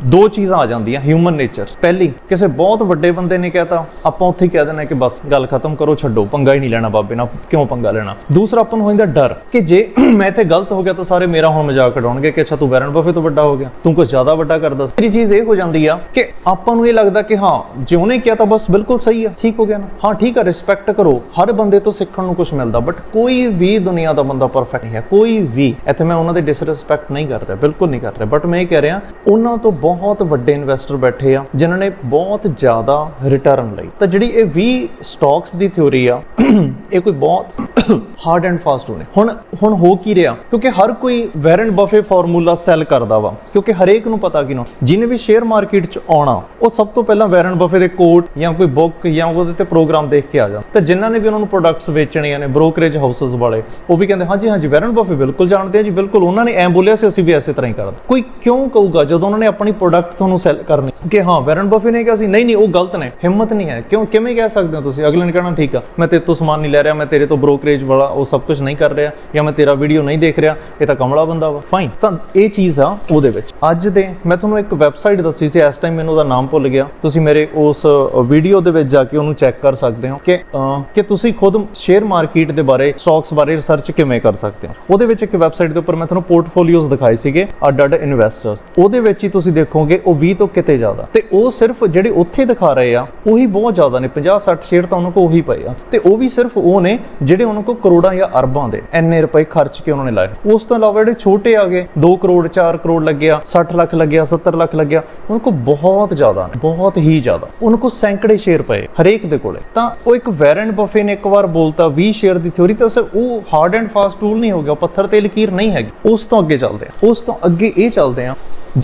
ਦੋ ਚੀਜ਼ਾਂ ਆ ਜਾਂਦੀਆਂ ਹਿਊਮਨ ਨੇਚਰ ਪਹਿਲੀ, ਕਿਸੇ ਬਹੁਤ ਵੱਡੇ ਬੰਦੇ ਨੇ ਕਹਿਤਾ, ਆਪਾਂ ਉੱਥੇ ਕਹਿ ਦੇਣਾ ਕਿ ਬਸ ਗੱਲ ਖਤਮ ਕਰੋ, ਛੱਡੋ, ਪੰਗਾ ਹੀ ਨਹੀਂ ਲੈਣਾ ਬਾਬੇ ਨਾਲ, ਕਿਉਂ ਪੰਗਾ ਲੈਣਾ? ਦੂਸਰਾ, ਆਪਾਂ ਨੂੰ ਹੋ ਜਾਂਦਾ ਡਰ ਕਿ ਜੇ ਮੈਂ ਇੱਥੇ ਗਲਤ ਹੋ ਗਿਆ ਤਾਂ ਸਾਰੇ ਮੇਰਾ ਹੁਣ ਮਜ਼ਾਕ ਉਡਾਉਣਗੇ ਕਿ ਅੱਛਾ ਤੂੰ ਵੈਰਨ ਬਫੇ ਤੋਂ ਵੱਡਾ ਹੋ ਗਿਆ, ਤੂੰ ਕੁਝ ਜ਼ਿਆਦਾ ਵੱਡਾ ਕਰਦਾ ਤੇਰੀ ਚੀਜ਼ ਇਹ ਹੋ ਜਾਂਦੀ ਆ ਕਿ ਆਪਾਂ ਨੂੰ ਇਹ ਲੱਗਦਾ ਕਿ ਹਾਂ, ਜੇ ਉਹਨੇ ਕਿਹਾ ਤਾਂ ਬਸ ਬਿਲਕੁਲ ਸਹੀ ਆ, ਠੀਕ ਹੋ ਗਿਆ ਨਾ। ਹਾਂ, ਠੀਕ ਆ ਰਿਸਪੈਕਟ ਕਰੋ, ਹਰ ਬੰਦੇ ਤੋਂ ਸਿੱਖਣ ਨੂੰ ਕੁਝ ਮਿਲਦਾ ਬਟ ਕੋਈ ਵੀ ਦੁਨੀਆ ਦਾ ਬੰਦਾ ਪਰਫੈਕਟ ਨਹੀਂ ਹੈ, ਕੋਈ ਵੀ। ਇੱਥੇ ਮੈਂ ਉਹਨਾਂ ਦੇ ਡਿਸਰਿਸਪੈਕਟ ਨਹੀਂ ਕਰ ਰਿਹਾ, ਬਿਲਕੁਲ ਨਹੀਂ ਕਰ ਰਿਹਾ ਬਟ ਮੈਂ ਇਹ ਕਹਿ ਰਿਹਾ, ਉਹਨਾਂ ਤੋਂ ਬਹੁਤ ਵੱਡੇ ਇਨਵੈਸਟਰ ਬੈਠੇ ਆ, ਜਿਨ੍ਹਾਂ ਨੇ ਬਹੁਤ ਜ਼ਿਆਦਾ ਰਿਟਰਨ ਲਈ। ਤਾਂ ਜਿਹੜੀ ਇਹ 20 ਸਟਾਕਸ ਦੀ ਥਿਉਰੀ ਆ, ਇਹ ਕੋਈ ਬਹੁਤ ਹਾਰਡ ਐਂਡ ਫਾਸਟ ਹੋਣੇ। ਹੁਣ ਹੁਣ ਹੋ ਕੀ ਰਿਹਾ? ਕਿਉਂਕਿ ਹਰ ਕੋਈ ਵੈਰਨ ਬਫੇ ਫਾਰਮੂਲਾ ਸੈਲ ਕਰਦਾ ਵਾ। ਕਿਉਂਕਿ ਹਰੇਕ ਨੂੰ ਪਤਾ ਕਿ ਜਿਹਨੇ ਵੀ ਸ਼ੇਅਰ ਮਾਰਕੀਟ 'ਚ ਆਉਣਾ, ਉਹ ਸਭ ਤੋਂ ਪਹਿਲਾਂ ਵੈਰਨ ਬਫੇ ਦੇ ਕੋਟ ਜਾਂ ਕੋਈ ਬੁੱਕ ਜਾਂ ਉਹਦੇ ਤੇ ਪ੍ਰੋਗਰਾਮ ਦੇਖ ਕੇ ਆ ਜਾ। ਤੇ ਜਿਨ੍ਹਾਂ ਨੇ ਵੀ ਉਹਨਾਂ ਨੂੰ ਪ੍ਰੋਡਕਟਸ ਵੇਚਣੇ ਨੇ ਬ੍ਰੋਕਰੇਜ ਹਾਊਸਸ ਵਾਲੇ, ਉਹ ਵੀ ਕਹਿੰਦੇ, ਹਾਂਜੀ ਹਾਂਜੀ ਵੈਰਨ ਬਫੇ ਬਿਲਕੁਲ ਜਾਣਦੇ ਆ ਜੀ, ਬਿਲਕੁਲ ਉਹਨਾਂ ਨੇ ਐਂ ਬੋਲਿਆ ਸੀ ਅਸੀਂ ਵੀ ਐਸੇ ਤਰ੍ਹਾਂ ਹੀ ਕਰਦੇ ਕੋਈ ਕਿਉਂ ਕਹੂਗਾ? ਜਦੋਂ ਉਹਨਾਂ ਨੇ ਆਪਣੀ ਪ੍ਰੋਡਕਟ ਤੁਹਾਨੂੰ ਸੈਲ ਕਰਨੀ। ਕਿ ਹਾਂ ਵੈਰਨ ਬਫੇ ਨੇ ਕਿਹਾ ਸੀ, ਨਹੀਂ ਨਹੀਂ, ਉਹ ਗਲਤ ਨੇ, ਹਿੰਮਤ ਨਹੀਂ ਹੈ। ਕਿਉਂ, ਕਿਵੇਂ ਕਹਿ ਸਕਦੇ ਹੋ ਤੁਸੀਂ? ਅਗਲੇ ਨੇ ਕਹਿਣਾ, ਠੀਕ ਆ, ਮੈਂ ਤੇਰੇ ਤੋਂ ਸਮਾਨ ਨਹੀਂ ਲੈ ਰਿਹਾ, ਮੈਂ ਤੇਰੇ ਤੋਂ ਬ੍ਰੋਕਰੇਜ ਵਾਲਾ ਉਹ ਸਭ ਕੁਝ ਨਹੀਂ ਕਰ ਰਿਹਾ ਜਾਂ ਮੈਂ ਤੇਰਾ ਵੀਡੀਓ ਨਹੀਂ ਦੇਖ ਰਿਹਾ, ਇਹ ਤਾਂ ਕਮਲਾ ਬੰਦਾ ਵਾ। ਫਾਈਨ ਤਾਂ ਇਹ ਚੀਜ਼ ਆ ਉਹਦੇ ਵਿੱਚ। ਅੱਜ ਦੇ, ਮੈਂ ਤੁਹਾਨੂੰ ਇੱਕ ਵੈਬਸਾਈਟ ਦੱਸੀ ਸੀ, ਇਸ ਟਾਈਮ ਮੈਨੂੰ ਉਹਦਾ ਨਾਮ ਭੁੱਲ ਗਿਆ। ਤੁਸੀਂ ਮੇਰੇ ਉਸ ਵੀਡੀਓ ਦੇ ਵਿੱਚ ਜਾ ਕੇ ਉਹਨੂੰ ਚੈੱਕ ਕਰ ਸਕਦੇ ਹੋ ਕਿ ਕਿ ਤੁਸੀਂ ਖੁਦ ਸ਼ੇਅਰ ਮਾਰਕੀਟ ਦੇ ਬਾਰੇ ਸਟਾਕਸ ਬਾਰੇ ਰਿਸਰਚ ਕਿਵੇਂ ਕਰ ਸਕਦੇ ਹੋ? ਉਹਦੇ ਵਿੱਚ ਇੱਕ ਵੈਬਸਾਈਟ ਦੇ ਉੱਪਰ ਮੈਂ ਤੁਹਾਨੂੰ ਪੋਰਟਫੋਲੀਓਜ਼ ਦਿਖਾਏ ਸੀਗੇ ਅੱਡ ਅੱਡ ਇਨਵੈਸਟਰਸ ਉਹਦੇ ਵਿੱਚ ਹੀ ਤੁਸੀਂ ਦੇਖੋਗੇ, ਉਹ 20 ਤੋਂ ਕਿਤੇ ਜ਼ਿਆਦਾ। ਤੇ ਉਹ ਸਿਰਫ ਜਿਹੜੇ ਉੱਥੇ ਦਿਖਾ ਰਹੇ ਆ, ਉਹੀ ਬਹੁਤ ਜ਼ਿਆਦਾ ਨੇ। 50 60 ਸ਼ੇਅਰ ਤਾਂ ਉਹਨਾਂ ਕੋਲ ਉਹੀ ਪਏ ਆ। ਤੇ ਉਹ ਵੀ ਸਿਰਫ ਉਹ ਨੇ ਜਿਹੜੇ ਉਹਨਾਂ ਕੋਲ ਕਰੋੜਾਂ ਜਾਂ ਅਰਬਾਂ ਦੇ। ਐਨੇ ਰੁਪਏ ਖਰਚ ਕੇ ਉਹਨਾਂ ਨੇ ਲਾਏ। ਉਸ ਤੋਂ ਇਲਾਵਾ ਜਿਹੜੇ ਛੋਟੇ ਆ ਗਏ 2 ਕਰੋੜ 4 ਕਰੋੜ ਲੱਗਿਆ 60 ਲੱਖ ਲੱਗਿਆ 70 ਲੱਖ ਲੱਗਿਆ, ਉਹਨਾਂ ਕੋਲ ਬਹੁਤ ਜ਼ਿਆਦਾ ਨੇ, ਬਹੁਤ ਹੀ ਜ਼ਿਆਦਾ। ਉਹਨਾਂ ਕੋਲ ਸੈਂਕੜੇ ਸ਼ੇਅਰ ਪਏ ਹਰੇਕ ਦੇ ਕੋਲੇ। ਤਾਂ ਉਹ ਇੱਕ ਵੈਰਨ ਬਫੇ ਨੇ ਇੱਕ ਵਾਰ ਬੋਲਤਾ 20 ਸ਼ੇਅਰ ਦੀ ਥਿਉਰੀ ਤਾਂ ਸਿਰ ਉਹ ਹਾਰਡ ਐਂਡ ਫਾਸਟ ਟੂਲ ਨਹੀਂ ਹੋ ਗਿਆ, ਉਹ ਪੱਥਰ ਤੇ ਲਕੀਰ ਨਹੀਂ ਹੈਗੀ। ਉਸ ਤੋਂ ਅੱਗੇ ਚੱਲਦੇ ਆ। ਉਸ ਤੋਂ ਅੱਗੇ ਇਹ ਚੱਲਦੇ ਆ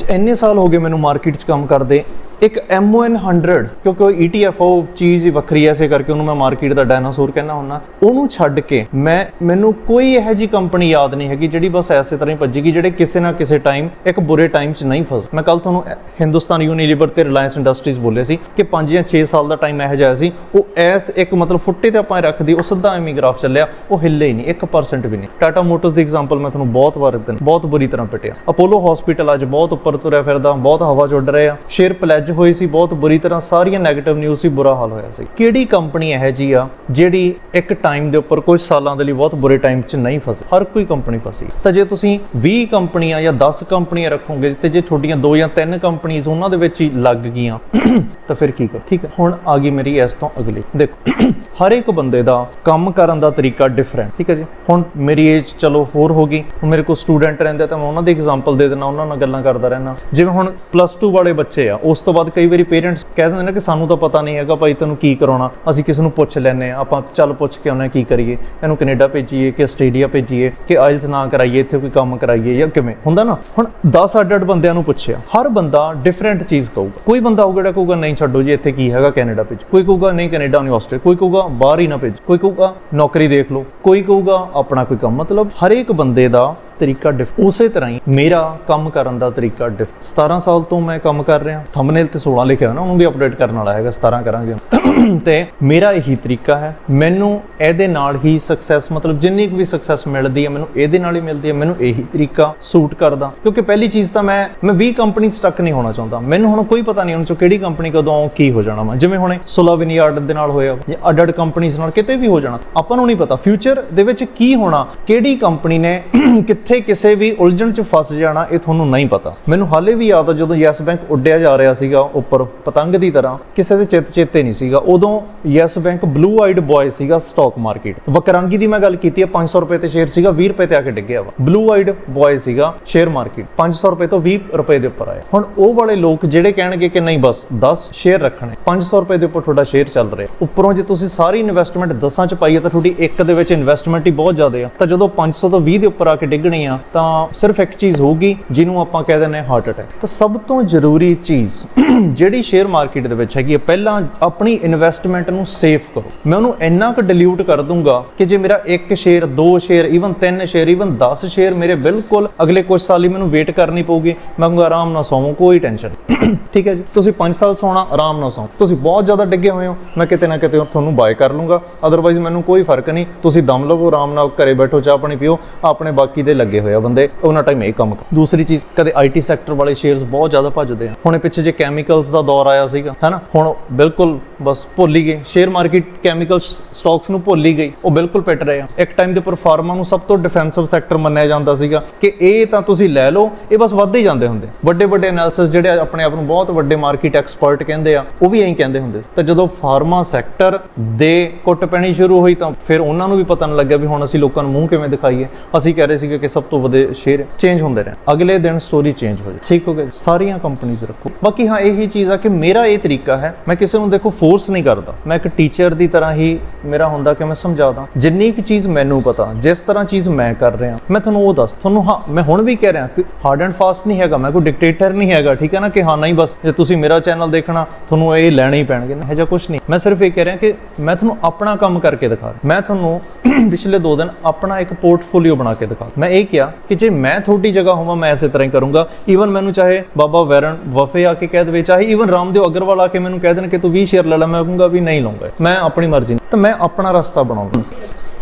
ਇੰਨੇ ਸਾਲ ਹੋ ਗਏ ਮੈਨੂੰ ਮਾਰਕੀਟ 'ਚ ਕੰਮ ਕਰਦੇ। ਇੱਕ MON 100 ਕਿਉਂਕਿ ਉਹ ETF ਉਹ ਚੀਜ਼ ਹੀ ਵੱਖਰੀ ਐ ਐਸੇ ਕਰਕੇ ਉਹਨੂੰ ਮੈਂ ਮਾਰਕੀਟ ਦਾ ਡਾਇਨਾਸੌਰ ਕਹਿੰਦਾ ਹੁੰਨਾ ਉਹਨੂੰ ਛੱਡ ਕੇ ਮੈਂ, ਮੈਨੂੰ ਕੋਈ ਇਹੋ ਜੀ ਕੰਪਨੀ ਯਾਦ ਨਹੀਂ ਹੈਗੀ ਜਿਹੜੀ ਬਸ ਐਸੇ ਤਰ੍ਹਾਂ ਹੀ ਭੱਜੇਗੀ, ਜਿਹੜੇ ਕਿਸੇ ਨਾ ਕਿਸੇ ਟਾਈਮ ਇੱਕ ਬੁਰੇ ਟਾਈਮ 'ਚ ਨਹੀਂ ਫਸ। ਮੈਂ ਕੱਲ ਤੁਹਾਨੂੰ ਹਿੰਦੁਸਤਾਨ ਯੂਨੀਲੀਵਰ ਤੇ ਰਿਲਾਇੰਸ ਇੰਡਸਟਰੀਜ਼ ਬੋਲੇ ਸੀ ਕਿ 5 ਜਾਂ 6 ਸਾਲ ਦਾ ਟਾਈਮ ਇਹੋ ਜਿਹਾ ਸੀ, ਉਹ ਐਸ ਇੱਕ ਮਤਲਬ ਫੁੱਟੇ ਤੇ ਆਪਾਂ ਰੱਖਦੀ ਉਹ ਸਿੱਧਾ ਐਵੇਂ ਗ੍ਰਾਫ ਚੱਲਿਆ, ਉਹ ਹਿੱਲੇ ਹੀ ਨਹੀਂ 1% ਵੀ ਨਹੀਂ। ਟਾਟਾ ਮੋਟਰਸ ਦੀ ਐਗਜ਼ਾਮਪਲ ਮੈਂ ਤੁਹਾਨੂੰ ਬਹੁਤ ਵਾਰ ਦਿੱਤਾ ਬਹੁਤ ਬੁਰੀ ਤਰ੍ਹਾਂ ਪਿਟਿਆ। ਅਪੋਲੋ ਹਸਪੀਟਲ ਅੱਜ ਬਹੁਤ ਉੱਪਰ ਤੁਰਿਆ ਫਿਰਦਾ, ਬਹੁਤ ਹਵਾ 'ਚ ਉੱਡ ਰਹੇ ਆ ਸ਼ੇਅਰ ਪਲੈਜ ਹੋਈ ਸੀ, ਬਹੁਤ ਬੁਰੀ ਤਰ੍ਹਾਂ ਸਾਰੀਆਂ 네ਗੇਟਿਵ ਨਿਊਜ਼ ਸੀ ਬੁਰਾ ਹਾਲ ਹੋਇਆ ਸੀ। ਕਿਹੜੀ ਕੰਪਨੀ ਇਹ ਜੀ ਆ, ਜਿਹੜੀ ਇੱਕ ਟਾਈਮ ਦੇ ਉੱਪਰ ਕੁਝ ਸਾਲਾਂ ਦੇ ਲਈ ਬਹੁਤ ਬੁਰੇ ਟਾਈਮ 'ਚ ਨਹੀਂ ਫਸੀ? ਹਰ ਕੋਈ ਕੰਪਨੀ ਫਸੀ। ਤਾਂ ਜੇ ਤੁਸੀਂ 20 ਕੰਪਨੀਆਂ ਜਾਂ 10 ਕੰਪਨੀਆਂ ਰੱਖੋਗੇ, ਤੇ ਜੇ ਤੁਹਾਡੀਆਂ ਦੋ ਜਾਂ ਤਿੰਨ ਕੰਪਨੀਆਂ ਉਹਨਾਂ ਦੇ ਵਿੱਚ ਹੀ ਲੱਗ ਗਈਆਂ, ਤਾਂ ਫਿਰ ਕੀ ਕਰ? ਠੀਕ ਹੈ, ਹੁਣ ਆ ਗਈ ਮੇਰੀ ਇਸ ਤੋਂ ਅਗਲੀ। ਦੇਖੋ, ਹਰ ਇੱਕ ਬੰਦੇ ਦਾ ਕੰਮ ਕਰਨ ਦਾ ਤਰੀਕਾ ਡਿਫਰੈਂਟ ਠੀਕ ਹੈ ਜੀ? ਹੁਣ ਮੇਰੀ ਏਜ ਚਲੋ ਹੋਰ ਹੋ ਗਈ, ਹੁਣ ਮੇਰੇ ਕੋਲ ਸਟੂਡੈਂਟ ਰਹਿੰਦੇ ਆ, ਤਾਂ ਮੈਂ ਉਹਨਾਂ ਦੀ ਐਗਜ਼ਾਮਪਲ ਦੇ ਦਿੰਦਾ, ਉਹਨਾਂ ਨਾਲ ਗੱਲਾਂ ਕਰਦਾ ਰਹਿਣਾ ਜਿਵੇਂ ਹੁਣ ਪਲੱਸ 2 ਵਾਲੇ ਬੱਚੇ ਆ, ਉਸ ਤੋਂ ਬਾਅਦ ਕਈ ਵਾਰੀ ਪੇਰੈਂਟਸ ਕਹਿ ਦਿੰਦੇ ਨੇ ਕਿ ਸਾਨੂੰ ਤਾਂ ਪਤਾ ਨਹੀਂ ਹੈਗਾ ਭਾਈ ਤੈਨੂੰ ਕੀ ਕਰਾਉਣਾ, ਅਸੀਂ ਕਿਸ ਨੂੰ ਪੁੱਛ ਲੈਨੇ ਆ ਆਪਾਂ ਚੱਲ ਪੁੱਛ ਕੇ ਆਉਣਾ ਕੀ ਕਰੀਏ, ਇਹਨੂੰ ਕੈਨੇਡਾ ਭੇਜੀਏ ਕਿ ਆਸਟ੍ਰੇਲੀਆ ਭੇਜੀਏ, ਕਿ ਆਇਲਸ ਨਾ ਕਰਾਈਏ, ਇੱਥੇ ਕੋਈ ਕੰਮ ਕਰਾਈਏ ਜਾਂ ਕਿਵੇਂ। ਹੁੰਦਾ ਨਾ, ਹੁਣ 10 ਅੱਡ-ਅੱਡ ਬੰਦਿਆਂ ਨੂੰ ਪੁੱਛਿਆ, ਹਰ ਬੰਦਾ ਡਿਫਰੈਂਟ ਚੀਜ਼ ਕਹੂਗਾ। ਕੋਈ ਬੰਦਾ ਹੋਊਗਾ ਜਿਹੜਾ ਕਹੂਗਾ, ਨਹੀਂ ਛੱਡੋ ਜੀ, ਇੱਥੇ ਕੀ ਹੈਗਾ, ਕੈਨੇਡਾ ਭੇਜ। ਕੋਈ ਕਹੂਗਾ, ਨਹੀਂ, ਕੈਨੇਡਾ ਨਹੀਂ, ਆਸਟ੍ਰੇਲੀਆ। ਕੋਈ ਕਹੂਗਾ, ਬਾਹਰ ਹੀ ਨਾ ਭੇਜ। ਕੋਈ ਕਹੂਗਾ, ਨੌਕਰੀ ਦੇਖ ਲਓ। ਕੋਈ ਕਹੂਗਾ, ਆਪਣਾ ਕੋਈ ਕੰਮ। ਮਤਲਬ ਹਰੇਕ ਬੰਦੇ ਦਾ ਤਰੀਕਾ ਡਿਫ ਉਸੇ ਤਰ੍ਹਾਂ ਹੀ ਮੇਰਾ ਕੰਮ ਕਰਨ ਦਾ ਤਰੀਕਾ ਡਿਫ 17 ਸਾਲ ਤੋਂ ਮੈਂ ਕੰਮ ਕਰ ਰਿਹਾ। ਥੰਬਨੇਲ ਤੇ 16 ਲਿਖਿਆ ਨਾ, ਉਹਨੂੰ ਵੀ ਅਪਡੇਟ ਕਰਨ ਵਾਲਾ ਹੈਗਾ 17 ਕਰਾਂਗੇ ਤੇ ਮੇਰਾ ਇਹੀ ਤਰੀਕਾ ਹੈ। ਮੈਨੂੰ ਇਹਦੇ ਨਾਲ ਹੀ ਸਕਸੈਸ ਮਤਲਬ ਜਿੰਨੀ ਕੁ ਵੀ ਸਕਸੈਸ ਮਿਲਦੀ ਹੈ, ਮੈਨੂੰ ਇਹਦੇ ਨਾਲ ਹੀ ਮਿਲਦੀ ਹੈ। ਮੈਨੂੰ ਇਹੀ ਤਰੀਕਾ ਸੂਟ ਕਰਦਾ। ਕਿਉਂਕਿ ਪਹਿਲੀ ਚੀਜ਼ ਤਾਂ ਮੈਂ ਮੈਂ 20 ਕੰਪਨੀ ਸਟਕ ਨਹੀਂ ਹੋਣਾ ਚਾਹੁੰਦਾ। ਮੈਨੂੰ ਹੁਣ ਕੋਈ ਪਤਾ ਨਹੀਂ ਉਹਨਾਂ ਚੋਂ ਕਿਹੜੀ ਕੰਪਨੀ ਕਦੋਂ ਕੀ ਹੋ ਜਾਣਾ ਵਾ। ਜਿਵੇਂ ਹੁਣੇ ਸੋਲਾਵਿਨੀਆਰਡ ਦੇ ਨਾਲ ਹੋਇਆ, ਜਾਂ ਅੱਡ-ਅੱਡ ਕੰਪਨੀਆਂ ਨਾਲ ਕਿਤੇ ਵੀ ਹੋ ਜਾਣਾ। ਆਪਾਂ ਨੂੰ ਨਹੀਂ ਪਤਾ। ਫਿਊਚਰ ਦੇ ਵਿੱਚ ਕੀ ਹੋਣਾ, ਕਿਹੜੀ ਕੰਪਨੀ ਨੇ, ਕਿੱਥੇ ਕਿਸੇ ਵੀ ਉਲਝਣ 'ਚ ਫਸ ਜਾਣਾ ਇਹ ਤੁਹਾਨੂੰ ਨਹੀਂ ਪਤਾ। ਮੈਨੂੰ ਹਾਲੇ ਵੀ ਯਾਦ ਆ ਜਦੋਂ ਯੈਸ ਬੈਂਕ ਉੱਡਿਆ ਜਾ ਰਿਹਾ ਸੀਗਾ ਉੱਪਰ ਪਤੰਗ ਦੀ ਤਰ੍ਹਾਂ, ਕਿਸੇ ਦੇ ਚਿੱਤ ਚੇਤੇ ਨਹੀਂ ਸੀਗਾ। ਉਦੋਂ Yes Bank blue eyed boy ਸੀਗਾ ਸਟਾਕ ਮਾਰਕੀਟ ਵਕਰਾਂਗੀ ਦੀ ਮੈਂ ਗੱਲ ਕੀਤੀ ਹੈ 500 ਰੁਪਏ ਤੇ ਸ਼ੇਅਰ ਸੀਗਾ 20 ਰੁਪਏ ਤੇ ਆ ਕੇ ਡਿੱਗਿਆ ਵਾ। ਬਲੂ ਆਈਡ ਬॉय ਸੀਗਾ ਸ਼ੇਅਰ ਮਾਰਕੀਟ 500 ਰੁਪਏ ਤੋਂ 20 ਰੁਪਏ ਦੇ ਉੱਪਰ ਆਇਆ। ਹੁਣ ਉਹ ਵਾਲੇ ਲੋਕ ਜਿਹੜੇ ਕਹਿਣਗੇ ਕਿ ਨਹੀਂ, ਬਸ 10 ਸ਼ੇਅਰ ਰੱਖਣੇ 500 ਰੁਪਏ ਦੇ ਉੱਪਰ ਤੁਹਾਡਾ ਸ਼ੇਅਰ ਚੱਲ ਰਿਹਾ। ਉੱਪਰੋਂ ਜੇ ਤੁਸੀਂ ਸਾਰੀ ਇਨਵੈਸਟਮੈਂਟ 10 ਚ ਪਾਈਏ ਤਾਂ ਤੁਹਾਡੀ ਇੱਕ ਦੇ ਵਿੱਚ ਇਨਵੈਸਟਮੈਂਟ ਹੀ ਬਹੁਤ ਜ਼ਿਆਦਾ ਆ। ਤਾਂ ਜਦੋਂ 500 ਤੋਂ 20 ਦੇ ਉੱਪਰ ਆ ਕੇ ਡਿੱਗਣੀ ਆ, ਤਾਂ ਸਿਰਫ ਇੱਕ ਚੀਜ਼ ਹੋਊਗੀ, ਜਿਹਨੂੰ ਆਪਾਂ ਕਹਿ ਦਿੰਦੇ ਹਾਂ ਹਾਰਟ ਅਟੈਕ ਤਾਂ ਸਭ ਤੋਂ ਜ਼ਰੂਰੀ ਚੀਜ਼ ਜਿਹੜੀ ਸ਼ੇਅਰ ਮਾਰਕੀਟ ਦੇ ਵਿੱਚ ਹੈਗੀ ਪਹਿਲਾਂ ਆਪਣੀ ਇਨਵੈਸਟਮੈਂਟ ਨੂੰ ਸੇਫ ਕਰੋ। ਮੈਂ ਉਹਨੂੰ ਇੰਨਾ ਕੁ ਡਿਲੂਟ ਕਰ ਦੂੰਗਾ ਕਿ ਜੇ ਮੇਰਾ ਇੱਕ ਸ਼ੇਅਰ ਦੋ ਸ਼ੇਅਰ ਇਵਨ ਤਿੰਨ ਸ਼ੇਅਰ ਇਵਨ 10 ਸ਼ੇਅਰ ਮੇਰੇ ਬਿਲਕੁਲ ਅਗਲੇ ਕੁਝ ਸਾਲ ਹੀ ਮੈਨੂੰ ਵੇਟ ਕਰਨੀ ਪਊਗੀ, ਮੈਂ ਕਹੂੰਗਾ ਆਰਾਮ ਨਾਲ ਸੌਵੋ, ਕੋਈ ਟੈਨਸ਼ਨ ਠੀਕ ਹੈ ਜੀ? ਤੁਸੀਂ 5 ਸਾਲ ਸੌਣਾ, ਆਰਾਮ ਨਾਲ ਸੌਂ। ਤੁਸੀਂ ਬਹੁਤ ਜ਼ਿਆਦਾ ਡਿੱਗੇ ਹੋਏ ਹੋ, ਮੈਂ ਕਿਤੇ ਨਾ ਕਿਤੇ ਤੁਹਾਨੂੰ ਬਾਏ ਕਰ ਲੂੰਗਾ। ਅਦਰਵਾਈਜ਼ ਮੈਨੂੰ ਕੋਈ ਫ਼ਰਕ ਨਹੀਂ, ਤੁਸੀਂ ਦਮ ਲਵੋ, ਆਰਾਮ ਨਾਲ ਘਰੇ ਬੈਠੋ, ਚਾਹ ਪਾਣੀ ਪੀਓ, ਆਪਣੇ ਬਾਕੀ ਦੇ ਲੱਗੇ ਹੋਏ ਆ ਬੰਦੇ, ਉਹਨਾਂ ਟਾਈਮ ਇਹ ਕੰਮ ਕਰ। ਦੂਸਰੀ ਚੀਜ਼, ਕਦੇ ਆਈਟੀ ਸੈਕਟਰ ਵਾਲੇ ਸ਼ੇਅਰਸ ਬਹੁਤ ਜ਼ਿਆਦਾ ਭੱਜਦੇ ਆ। ਹੁਣੇ ਪਿੱਛੇ ਜੇ ਕੈਮੀਕਲਸ ਦਾ ਦੌਰ ਆਇਆ ਸੀਗਾ, ਹੈਨਾ? ਹੁਣ ਬਿਲਕੁਲ ਬਸ ਭੁੱਲ ਹੀ ਗਏ। ਸ਼ੇਅਰ ਮਾਰਕੀਟ ਕੈਮੀਕਲ ਸਟਾਕਸ ਨੂੰ ਭੁੱਲ ਹੀ ਗਈ ਉਹ ਬਿਲਕੁਲ ਪਿੱਟ ਰਹੇ ਆ। ਇੱਕ ਟਾਈਮ ਦੇ ਉੱਪਰ ਨੂੰ ਸਭ ਤੋਂ ਡਿਫੈਂਸਿਵ ਸੈਕਟਰ ਮੰਨਿਆ ਜਾਂਦਾ ਸੀਗਾ ਕਿ ਇਹ ਤਾਂ ਤੁਸੀਂ ਲੈ ਲਓ, ਇਹ ਬਸ ਵੱਧ ਹੀ ਜਾਂਦੇ ਹੁੰਦੇ। ਵੱਡੇ ਵੱਡੇ ਐਨਾਲਿਸਿਸ ਜਿਹੜੇ ਆਪਣੇ ਆਪ ਨੂੰ ਬਹੁਤ ਵੱਡੇ ਮਾਰਕੀਟ ਐਕਸਪਰਟ ਕਹਿੰਦੇ ਆ, ਉਹ ਵੀ ਐਂ ਕਹਿੰਦੇ ਹੁੰਦੇ ਸੀ। ਤਾਂ ਜਦੋਂ ਫਾਰਮਾ ਸੈਕਟਰ ਦੇ ਕੁੱਟ ਪੈਣੀ ਸ਼ੁਰੂ ਹੋਈ ਤਾਂ ਫਿਰ ਉਹਨਾਂ ਨੂੰ ਵੀ ਪਤਾ ਨਹੀਂ ਲੱਗਿਆ ਵੀ ਹੁਣ ਅਸੀਂ ਲੋਕਾਂ ਨੂੰ ਮੂੰਹ ਕਿਵੇਂ ਦਿਖਾਈਏ। ਅਸੀਂ ਕਹਿ ਰਹੇ ਸੀਗੇ ਕਿ ਸਭ ਤੋਂ ਵਧੇ ਸ਼ੇਅਰ ਚੇਂਜ ਹੁੰਦੇ ਰਹੇ ਅਗਲੇ ਦਿਨ ਸਟੋਰੀ ਚੇਂਜ ਹੋ ਜਾਏ। ਠੀਕ ਹੋ ਗਿਆ ਸਾਰੀਆਂ ਕੰਪਨੀਆਂ ਰੱਖੋ। ਬਾਕੀ ਹਾਂ, ਇਹੀ ਚੀਜ਼ ਆ ਕਿ ਮੇਰਾ ਇਹ ਤਰੀਕਾ ਹੈ, ਮੈਂ ਕਿਸੇ ਨੂੰ ਦੇਖੋ ਫੋਰਸ ਨਹੀਂ ਕਰਦਾ। ਮੈਂ ਇੱਕ ਟੀਚਰ ਦੀ ਤਰ੍ਹਾਂ ਹੀ ਮੇਰਾ ਹੁੰਦਾ ਕਿ ਮੈਂ ਸਮਝਾਦਾ। ਜਿੰਨੀ ਕੁ ਚੀਜ਼ ਮੈਨੂੰ ਪਤਾ, ਜਿਸ ਤਰ੍ਹਾਂ ਚੀਜ਼ ਮੈਂ ਕਰ ਰਿਹਾ, ਮੈਂ ਤੁਹਾਨੂੰ ਉਹ ਦੱਸ, ਤੁਹਾਨੂੰ ਹਾਂ, ਮੈਂ ਹੁਣ ਵੀ ਕਹਿ ਰਿਹਾ ਕਿ ਹਾਰਡ ਐਂਡ ਫਾਸਟ ਨਹੀਂ ਹੈਗਾ, ਮੈਂ ਕੋਈ ਡਿਕਟੇਟਰ ਨਹੀਂ ਹੈਗਾ, ਠੀਕ ਹੈ ਨਾ? ਕਿ ਹਾਂ, ਨਹੀਂ, ਬਸ, ਜੇ ਤੁਸੀਂ ਮੇਰਾ ਚੈਨਲ ਦੇਖਣਾ, ਤੁਹਾਨੂੰ ਇਹ ਲੈਣੇ ਹੀ ਪੈਣਗੇ। ਨਾ ਇਹ ਕੁਝ ਨਹੀਂ। ਮੈਂ ਸਿਰਫ ਇਹ ਕਹਿ ਰਿਹਾ ਕਿ ਮੈਂ ਤੁਹਾਨੂੰ ਆਪਣਾ ਕੰਮ ਕਰਕੇ ਦਿਖਾ ਰਿਹਾ। ਮੈਂ ਤੁਹਾਨੂੰ ਪਿਛਲੇ 2 ਦਿਨ ਆਪਣਾ ਇੱਕ ਪੋਰਟਫੋਲੀਓ ਬਣਾ ਕੇ ਦਿਖਾ ਮੈਂ ਇਹ ਕਿਹਾ ਕਿ ਜੇ ਮੈਂ ਤੁਹਾਡੀ ਜਗ੍ਹਾ ਹੋਵਾਂ, ਮੈਂ ਇਸੇ ਤਰ੍ਹਾਂ ਹੀ ਕਰੂੰਗਾ। ਈਵਨ ਮੈਨੂੰ ਚਾਹੇ ਬਾਬਾ ਵੈਰਨ ਵਫੇ ਆ ਕੇ ਕਹਿ ਦੇਵੇ, ਚਾਹੇ ਈਵਨ ਰਾਮਦੇਵ ਅਗਰਵਾਲ ਆ ਕੇ ਮੈਨੂੰ ਕਹਿ ਦੇਣ ਕਿ ਤੂੰ 20 ਸ਼ੇਅਰ ਲੈ ਲੈ, ਮੈਂ ਕਹੂੰਗਾ ਵੀ ਨਹੀਂ ਲਵਾਂਗਾ ਮੈਂ ਆਪਣੀ ਮਰਜ਼ੀ ਤਾਂ ਮੈਂ ਆਪਣਾ ਰਸਤਾ ਬਣਾਉਂਗਾ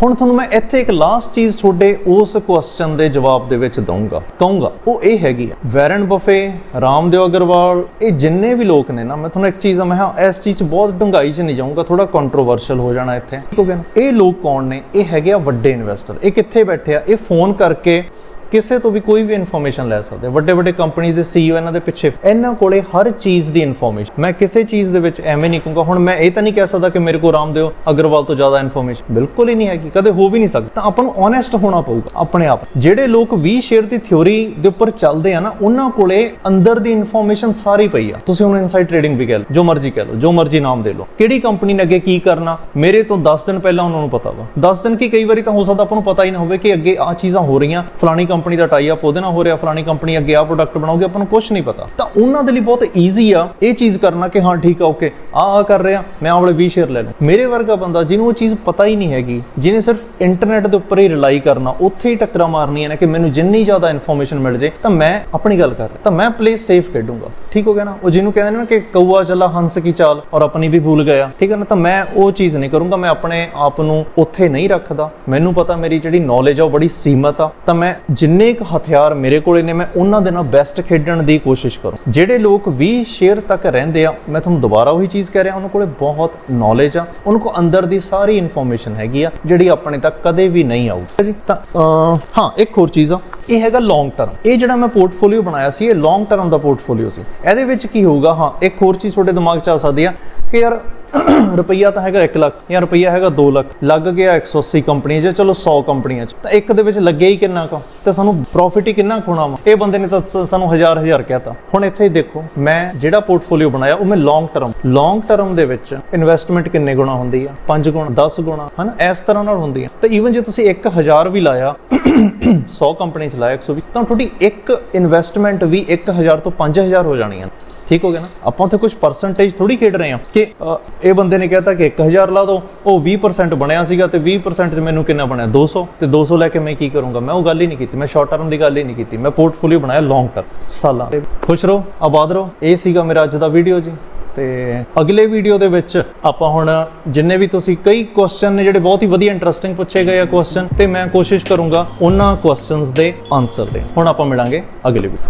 ਹੁਣ ਤੁਹਾਨੂੰ ਮੈਂ ਇੱਥੇ ਇੱਕ ਲਾਸਟ ਚੀਜ਼ ਤੁਹਾਡੇ ਉਸ ਕੁਐਸਚਨ ਦੇ ਜਵਾਬ ਦੇ ਵਿੱਚ ਦਊਂਗਾ, ਕਹੂੰਗਾ, ਉਹ ਇਹ ਹੈਗੀ ਆ, ਵੈਰਨ ਬਫੇ, ਰਾਮਦੇਵ ਅਗਰਵਾਲ, ਇਹ ਜਿੰਨੇ ਵੀ ਲੋਕ ਨੇ ਨਾ, ਮੈਂ ਤੁਹਾਨੂੰ ਇੱਕ ਚੀਜ਼ ਆ ਮੈਂ ਹਾਂ ਇਸ ਚੀਜ਼ 'ਚ ਬਹੁਤ ਡੂੰਘਾਈ 'ਚ ਨਹੀਂ ਜਾਊਂਗਾ ਥੋੜਾ ਕੰਟਰੋਵਰਸ਼ਲ ਹੋ ਜਾਣਾ ਇੱਥੇ, ਠੀਕ ਹੋ ਗਿਆ ਇਹ ਲੋਕ ਕੌਣ ਨੇ? ਇਹ ਹੈਗੇ ਆ ਵੱਡੇ ਇਨਵੈਸਟਰ ਇਹ ਕਿੱਥੇ ਬੈਠੇ ਆ? ਇਹ ਫੋਨ ਕਰਕੇ ਕਿਸੇ ਤੋਂ ਵੀ ਕੋਈ ਵੀ ਇਨਫੋਰਮੇਸ਼ਨ ਲੈ ਸਕਦੇ ਆ, ਵੱਡੇ ਵੱਡੇ ਕੰਪਨੀਆਂ ਦੇ ਸੀਈਓ ਇਹਨਾਂ ਦੇ ਪਿੱਛੇ, ਇਹਨਾਂ ਕੋਲੇ ਹਰ ਚੀਜ਼ ਦੀ ਇਨਫੋਰਮੇਸ਼ਨ ਮੈਂ ਕਿਸੇ ਚੀਜ਼ ਦੇ ਵਿੱਚ ਐਵੇਂ ਨਹੀਂ ਕਹੂੰਗਾ, ਹੁਣ ਮੈਂ ਇਹ ਤਾਂ ਨਹੀਂ ਕਹਿ ਸਕਦਾ ਕਿ ਮੇਰੇ ਕੋਲ ਰਾਮਦੇਵ ਅਗਰਵਾਲ ਤੋਂ ਜ਼ਿਆਦਾ ਇਨਫੋਰਮੇਸ਼ਨ ਬਿਲਕੁਲ ਹੀ ਨਹੀਂ ਹੈਗੀ। ਕਦੇ ਹੋ ਵੀ ਨਹੀਂ ਸਕਦਾ। ਤਾਂ ਆਪਾਂ ਨੂੰ ਓਨੈਸਟ ਹੋਣਾ ਪਊਗਾ, ਆਪਣੇ ਆਪ। ਜਿਹੜੇ ਲੋਕ 20 ਸ਼ੇਅਰ ਦੀ ਥਿਉਰੀ ਦੇ ਉੱਪਰ ਚੱਲਦੇ ਆ ਨਾ, ਉਹਨਾਂ ਕੋਲੇ ਅੰਦਰ ਦੀ ਇਨਫੋਰਮੇਸ਼ਨ ਸਾਰੀ ਪਈ ਆ। ਤੁਸੀਂ ਉਹਨੂੰ ਇਨਸਾਈਡ ਟ੍ਰੇਡਿੰਗ ਵੀ ਕਹਿ ਲਓ, ਜੋ ਮਰਜ਼ੀ ਕਹਿ ਲਓ, ਜੋ ਮਰਜ਼ੀ ਨਾਮ ਦੇ ਲਓ। ਕਿਹੜੀ ਕੰਪਨੀ ਨੇ ਅੱਗੇ ਕੀ ਕਰਨਾ? ਮੇਰੇ ਤੋਂ 10 ਦਿਨ ਪਹਿਲਾਂ ਉਹਨਾਂ ਨੂੰ ਪਤਾ ਵਾ। 10 ਦਿਨ ਕੀ ਕਈ ਵਾਰੀ ਤਾਂ ਹੋ ਸਕਦਾ ਆਪਾਂ ਨੂੰ ਪਤਾ ਹੀ ਨਾ ਹੋਵੇ ਕਿ ਅੱਗੇ ਆ ਚੀਜ਼ਾਂ ਹੋ ਰਹੀਆਂ। ਫਲਾਣੀ ਕੰਪਨੀ ਦਾ ਟਾਈ ਅਪ ਉਹਦੇ ਨਾਲ ਹੋ ਰਿਹਾ, ਫਲਾਣੀ ਕੰਪਨੀ ਅੱਗੇ ਆ ਪ੍ਰੋਡਕਟ ਬਣਾਉਗੀ, ਆਪਾਂ ਨੂੰ ਕੁਝ ਨਹੀਂ ਪਤਾ। ਤਾਂ ਉਹਨਾਂ ਦੇ ਲਈ ਬਹੁਤ ਈਜ਼ੀ ਆ ਇਹ ਚੀਜ਼ ਕਰਨਾ ਕਿ ਹਾਂ, ਠੀਕ ਆ ਓਕੇ ਆ ਆ ਕਰ ਰਿਹਾ, ਮੈਂ ਆਹ ਵਾਲੇ 20 ਸ਼ੇਅਰ ਲੈ ਲਵਾਂ ਮੇਰੇ ਵਰਗਾ ਬੰਦਾ ਜਿਹਨੂੰ ਉਹ ਚੀਜ਼ ਪਤਾ ਹੀ ਨਹੀਂ ਹੈਗੀ, ਜਿਹਨੇ ਸਿਰਫ ਇੰਟਰਨੈਟ ਦੇ ਉੱਪਰ ਹੀ ਰਿਲਾਈ ਕਰਨਾ, ਉੱਥੇ ਹੀ ਟੱਕਰਾਂ ਮਾਰਨੀਆਂ ਨੇ ਕਿ ਮੈਨੂੰ ਜਿੰਨੀ ਜ਼ਿਆਦਾ ਇਨਫੋਰਮੇਸ਼ਨ ਮਿਲ ਜੇ, ਤਾਂ ਮੈਂ ਆਪਣੀ ਗੱਲ ਕਰ ਰਿਹਾ, ਤਾਂ ਮੈਂ ਪਲੇ ਸੇਫ ਖੇਡੂੰਗਾ। ਠੀਕ ਹੋ ਗਿਆ ਨਾ? ਉਹ ਜਿਹਨੂੰ ਕਹਿੰਦੇ ਨੇ ਕਿ ਕਊਆ ਚੱਲਾ, ਹੰਸ ਕੀ ਚਾਲ, ਔਰ ਆਪਣੀ ਵੀ ਭੁੱਲ ਗਿਆ। ਠੀਕ ਹੈ ਨਾ? ਤਾਂ ਮੈਂ ਉਹ ਚੀਜ਼ ਨਹੀਂ ਕਰੂੰਗਾ, ਮੈਂ ਆਪਣੇ ਆਪ ਨੂੰ ਉੱਥੇ ਨਹੀਂ ਰੱਖਦਾ। ਮੈਨੂੰ ਪਤਾ ਮੇਰੀ ਜਿਹੜੀ ਨੌਲੇਜ ਆ, ਉਹ ਬੜੀ ਸੀਮਤ ਆ। ਤਾਂ ਮੈਂ ਜਿੰਨੇ ਕੁ ਹਥਿਆਰ ਮੇਰੇ ਕੋਲੇ ਨੇ, ਮੈਂ ਉਹਨਾਂ ਦੇ ਨਾਲ ਬੈਸਟ ਖੇਡਣ ਦੀ ਕੋਸ਼ਿਸ਼ ਕਰੂੰ। ਜਿਹੜੇ ਲੋਕ 20 ਸ਼ੇਅਰ ਤੱਕ ਰਹਿੰਦੇ ਆ, ਮੈਂ ਤੁਹਾਨੂੰ ਦੁਬਾਰਾ ਉਹੀ ਚੀਜ਼ ਕਹਿ ਰਿਹਾ, ਉਹਨਾਂ ਕੋਲੇ ਬਹੁਤ ਨੌਲੇਜ ਆ। ਉਹਨਾਂ ਕੋ ਅੰਦਰ ਦੀ ਸਾਰੀ ਇਨਫੋਰਮੇਸ਼ਨ ਹੈਗੀ ਆ, ਜਿਹੜੀ ਆਪਣੇ ਤੱਕ ਕਦੇ ਵੀ ਨਹੀਂ ਆਊਗੀ ਜੀ? ਤਾਂ ਹਾਂ, ਇੱਕ ਹੋਰ ਚੀਜ਼ ਆ। ਇਹ ਹੈਗਾ ਲੌਂਗ ਟਰਮ ਇਹ ਜਿਹੜਾ ਮੈਂ ਪੋਰਟਫੋਲੀਓ ਬਣਾਇਆ ਸੀ, ਇਹ ਲੌਂਗ ਟਰਮ ਦਾ ਪੋਰਟਫੋਲੀਓ ਸੀ। ਇਹਦੇ ਵਿੱਚ ਕੀ ਹੋਊਗਾ? ਹਾਂ, ਇੱਕ ਹੋਰ ਚੀਜ਼ ਤੁਹਾਡੇ ਦਿਮਾਗ 'ਚ ਆ ਸਕਦੀ ਆ ਕਿ ਯਾਰ ਰੁਪਈਆ ਤਾਂ ਹੈਗਾ 1 ਲੱਖ ਜਾਂ ਰੁਪਈਆ ਹੈਗਾ 2 ਲੱਖ। ਲੱਗ ਗਿਆ 180 ਕੰਪਨੀਆਂ 'ਚ, ਚਲੋ 100 ਕੰਪਨੀਆਂ 'ਚ। ਤਾਂ ਇੱਕ ਦੇ ਵਿੱਚ ਲੱਗਿਆ ਹੀ ਕਿੰਨਾ ਕੁ? ਤਾਂ ਸਾਨੂੰ ਪ੍ਰੋਫਿਟ ਹੀ ਕਿੰਨਾ ਕੁ ਹੋਣਾ ਵਾ? ਇਹ ਬੰਦੇ ਨੇ ਤਾਂ ਸਾਨੂੰ ਹਜ਼ਾਰ ਹਜ਼ਾਰ ਕਹਿਤਾ ਹੁਣ ਇੱਥੇ ਦੇਖੋ, ਮੈਂ ਜਿਹੜਾ ਪੋਰਟਫੋਲੀਓ ਬਣਾਇਆ, ਉਹ ਮੈਂ ਲੌਂਗ ਟਰਮ ਲੌਂਗ ਟਰਮ ਦੇ ਵਿੱਚ ਇਨਵੈਸਟਮੈਂਟ ਕਿੰਨੇ ਗੁਣਾ ਹੁੰਦੀ ਆ? 5 ਗੁਣਾ 10 ਗੁਣਾ, ਹਨਾ? ਇਸ ਤਰ੍ਹਾਂ ਨਾਲ ਹੁੰਦੀ ਆ। ਤਾਂ ਈਵਨ ਜੇ ਤੁਸੀਂ 1000 ਵੀ ਲਾਇਆ 100 ਕੰਪਨੀ ਚ ਲਾਇਆ 120 ਤਾਂ ਤੁਹਾਡੀ ਇੱਕ ਇਨਵੈਸਟਮੈਂਟ ਵੀ 1000 ਤੋਂ 5000 ਹੋ ਜਾਣੀ ਜਾਣੀਆਂ ਠੀਕ ਹੋ ਗਿਆ ਨਾ? ਆਪਾਂ ਉੱਥੇ ਕੁਝ ਪਰਸੈਂਟੇਜ ਥੋੜੀ ਖੇਡ ਰਹੇ ਹਾਂ ਕਿ ਇਹ ਬੰਦੇ ਨੇ ਕਹਿਤਾ ਕਿ 1000 ਲਾ ਦੋ ਉਹ 20% ਬਣਿਆ ਸੀਗਾ ਤੇ 20% ਚ ਮੈਨੂੰ ਕਿੰਨਾ ਬਣਿਆ? 200 ਤੇ 200 ਲੈ ਕੇ ਮੈਂ ਕੀ ਕਰੂੰਗਾ? ਮੈਂ ਉਹ ਗੱਲ ਹੀ ਨਹੀਂ ਕੀਤੀ, ਮੈਂ ਸ਼ਾਰਟ ਟਰਮ ਦੀ ਗੱਲ ਹੀ ਨਹੀਂ ਕੀਤੀ। ਮੈਂ ਪੋਰਟਫੋਲੀਓ ਬਣਾਇਆ ਲੌਂਗ ਟਰਮ ਸਾਲਾਂ ਤੇ ਖੁਸ਼ ਰਹੋ, ਆਬਾਦ ਰਹੋ। ਇਹ ਸੀਗਾ ਮੇਰਾ ਅੱਜ ਦਾ ਵੀਡੀਓ ਜੀ। ਤੇ ਅਗਲੇ ਵੀਡੀਓ ਦੇ ਵਿੱਚ ਆਪਾਂ ਹੁਣ ਜਿੰਨੇ ਵੀ ਤੁਸੀਂ ਕਈ ਕੁਐਸਚਨ ਨੇ ਜਿਹੜੇ ਬਹੁਤ ਹੀ ਵਧੀਆ ਇੰਟਰਸਟਿੰਗ ਪੁੱਛੇ ਗਏ ਆ ਕੁਐਸਚਨ ਤੇ ਮੈਂ ਕੋਸ਼ਿਸ਼ ਕਰੂੰਗਾ ਉਹਨਾਂ ਕੁਐਸਚਨਸ ਦੇ ਆਨਸਰ ਦੇ। ਹੁਣ ਆਪਾਂ ਮਿਲਾਂਗੇ ਅਗਲੇ ਵੀਡੀਓ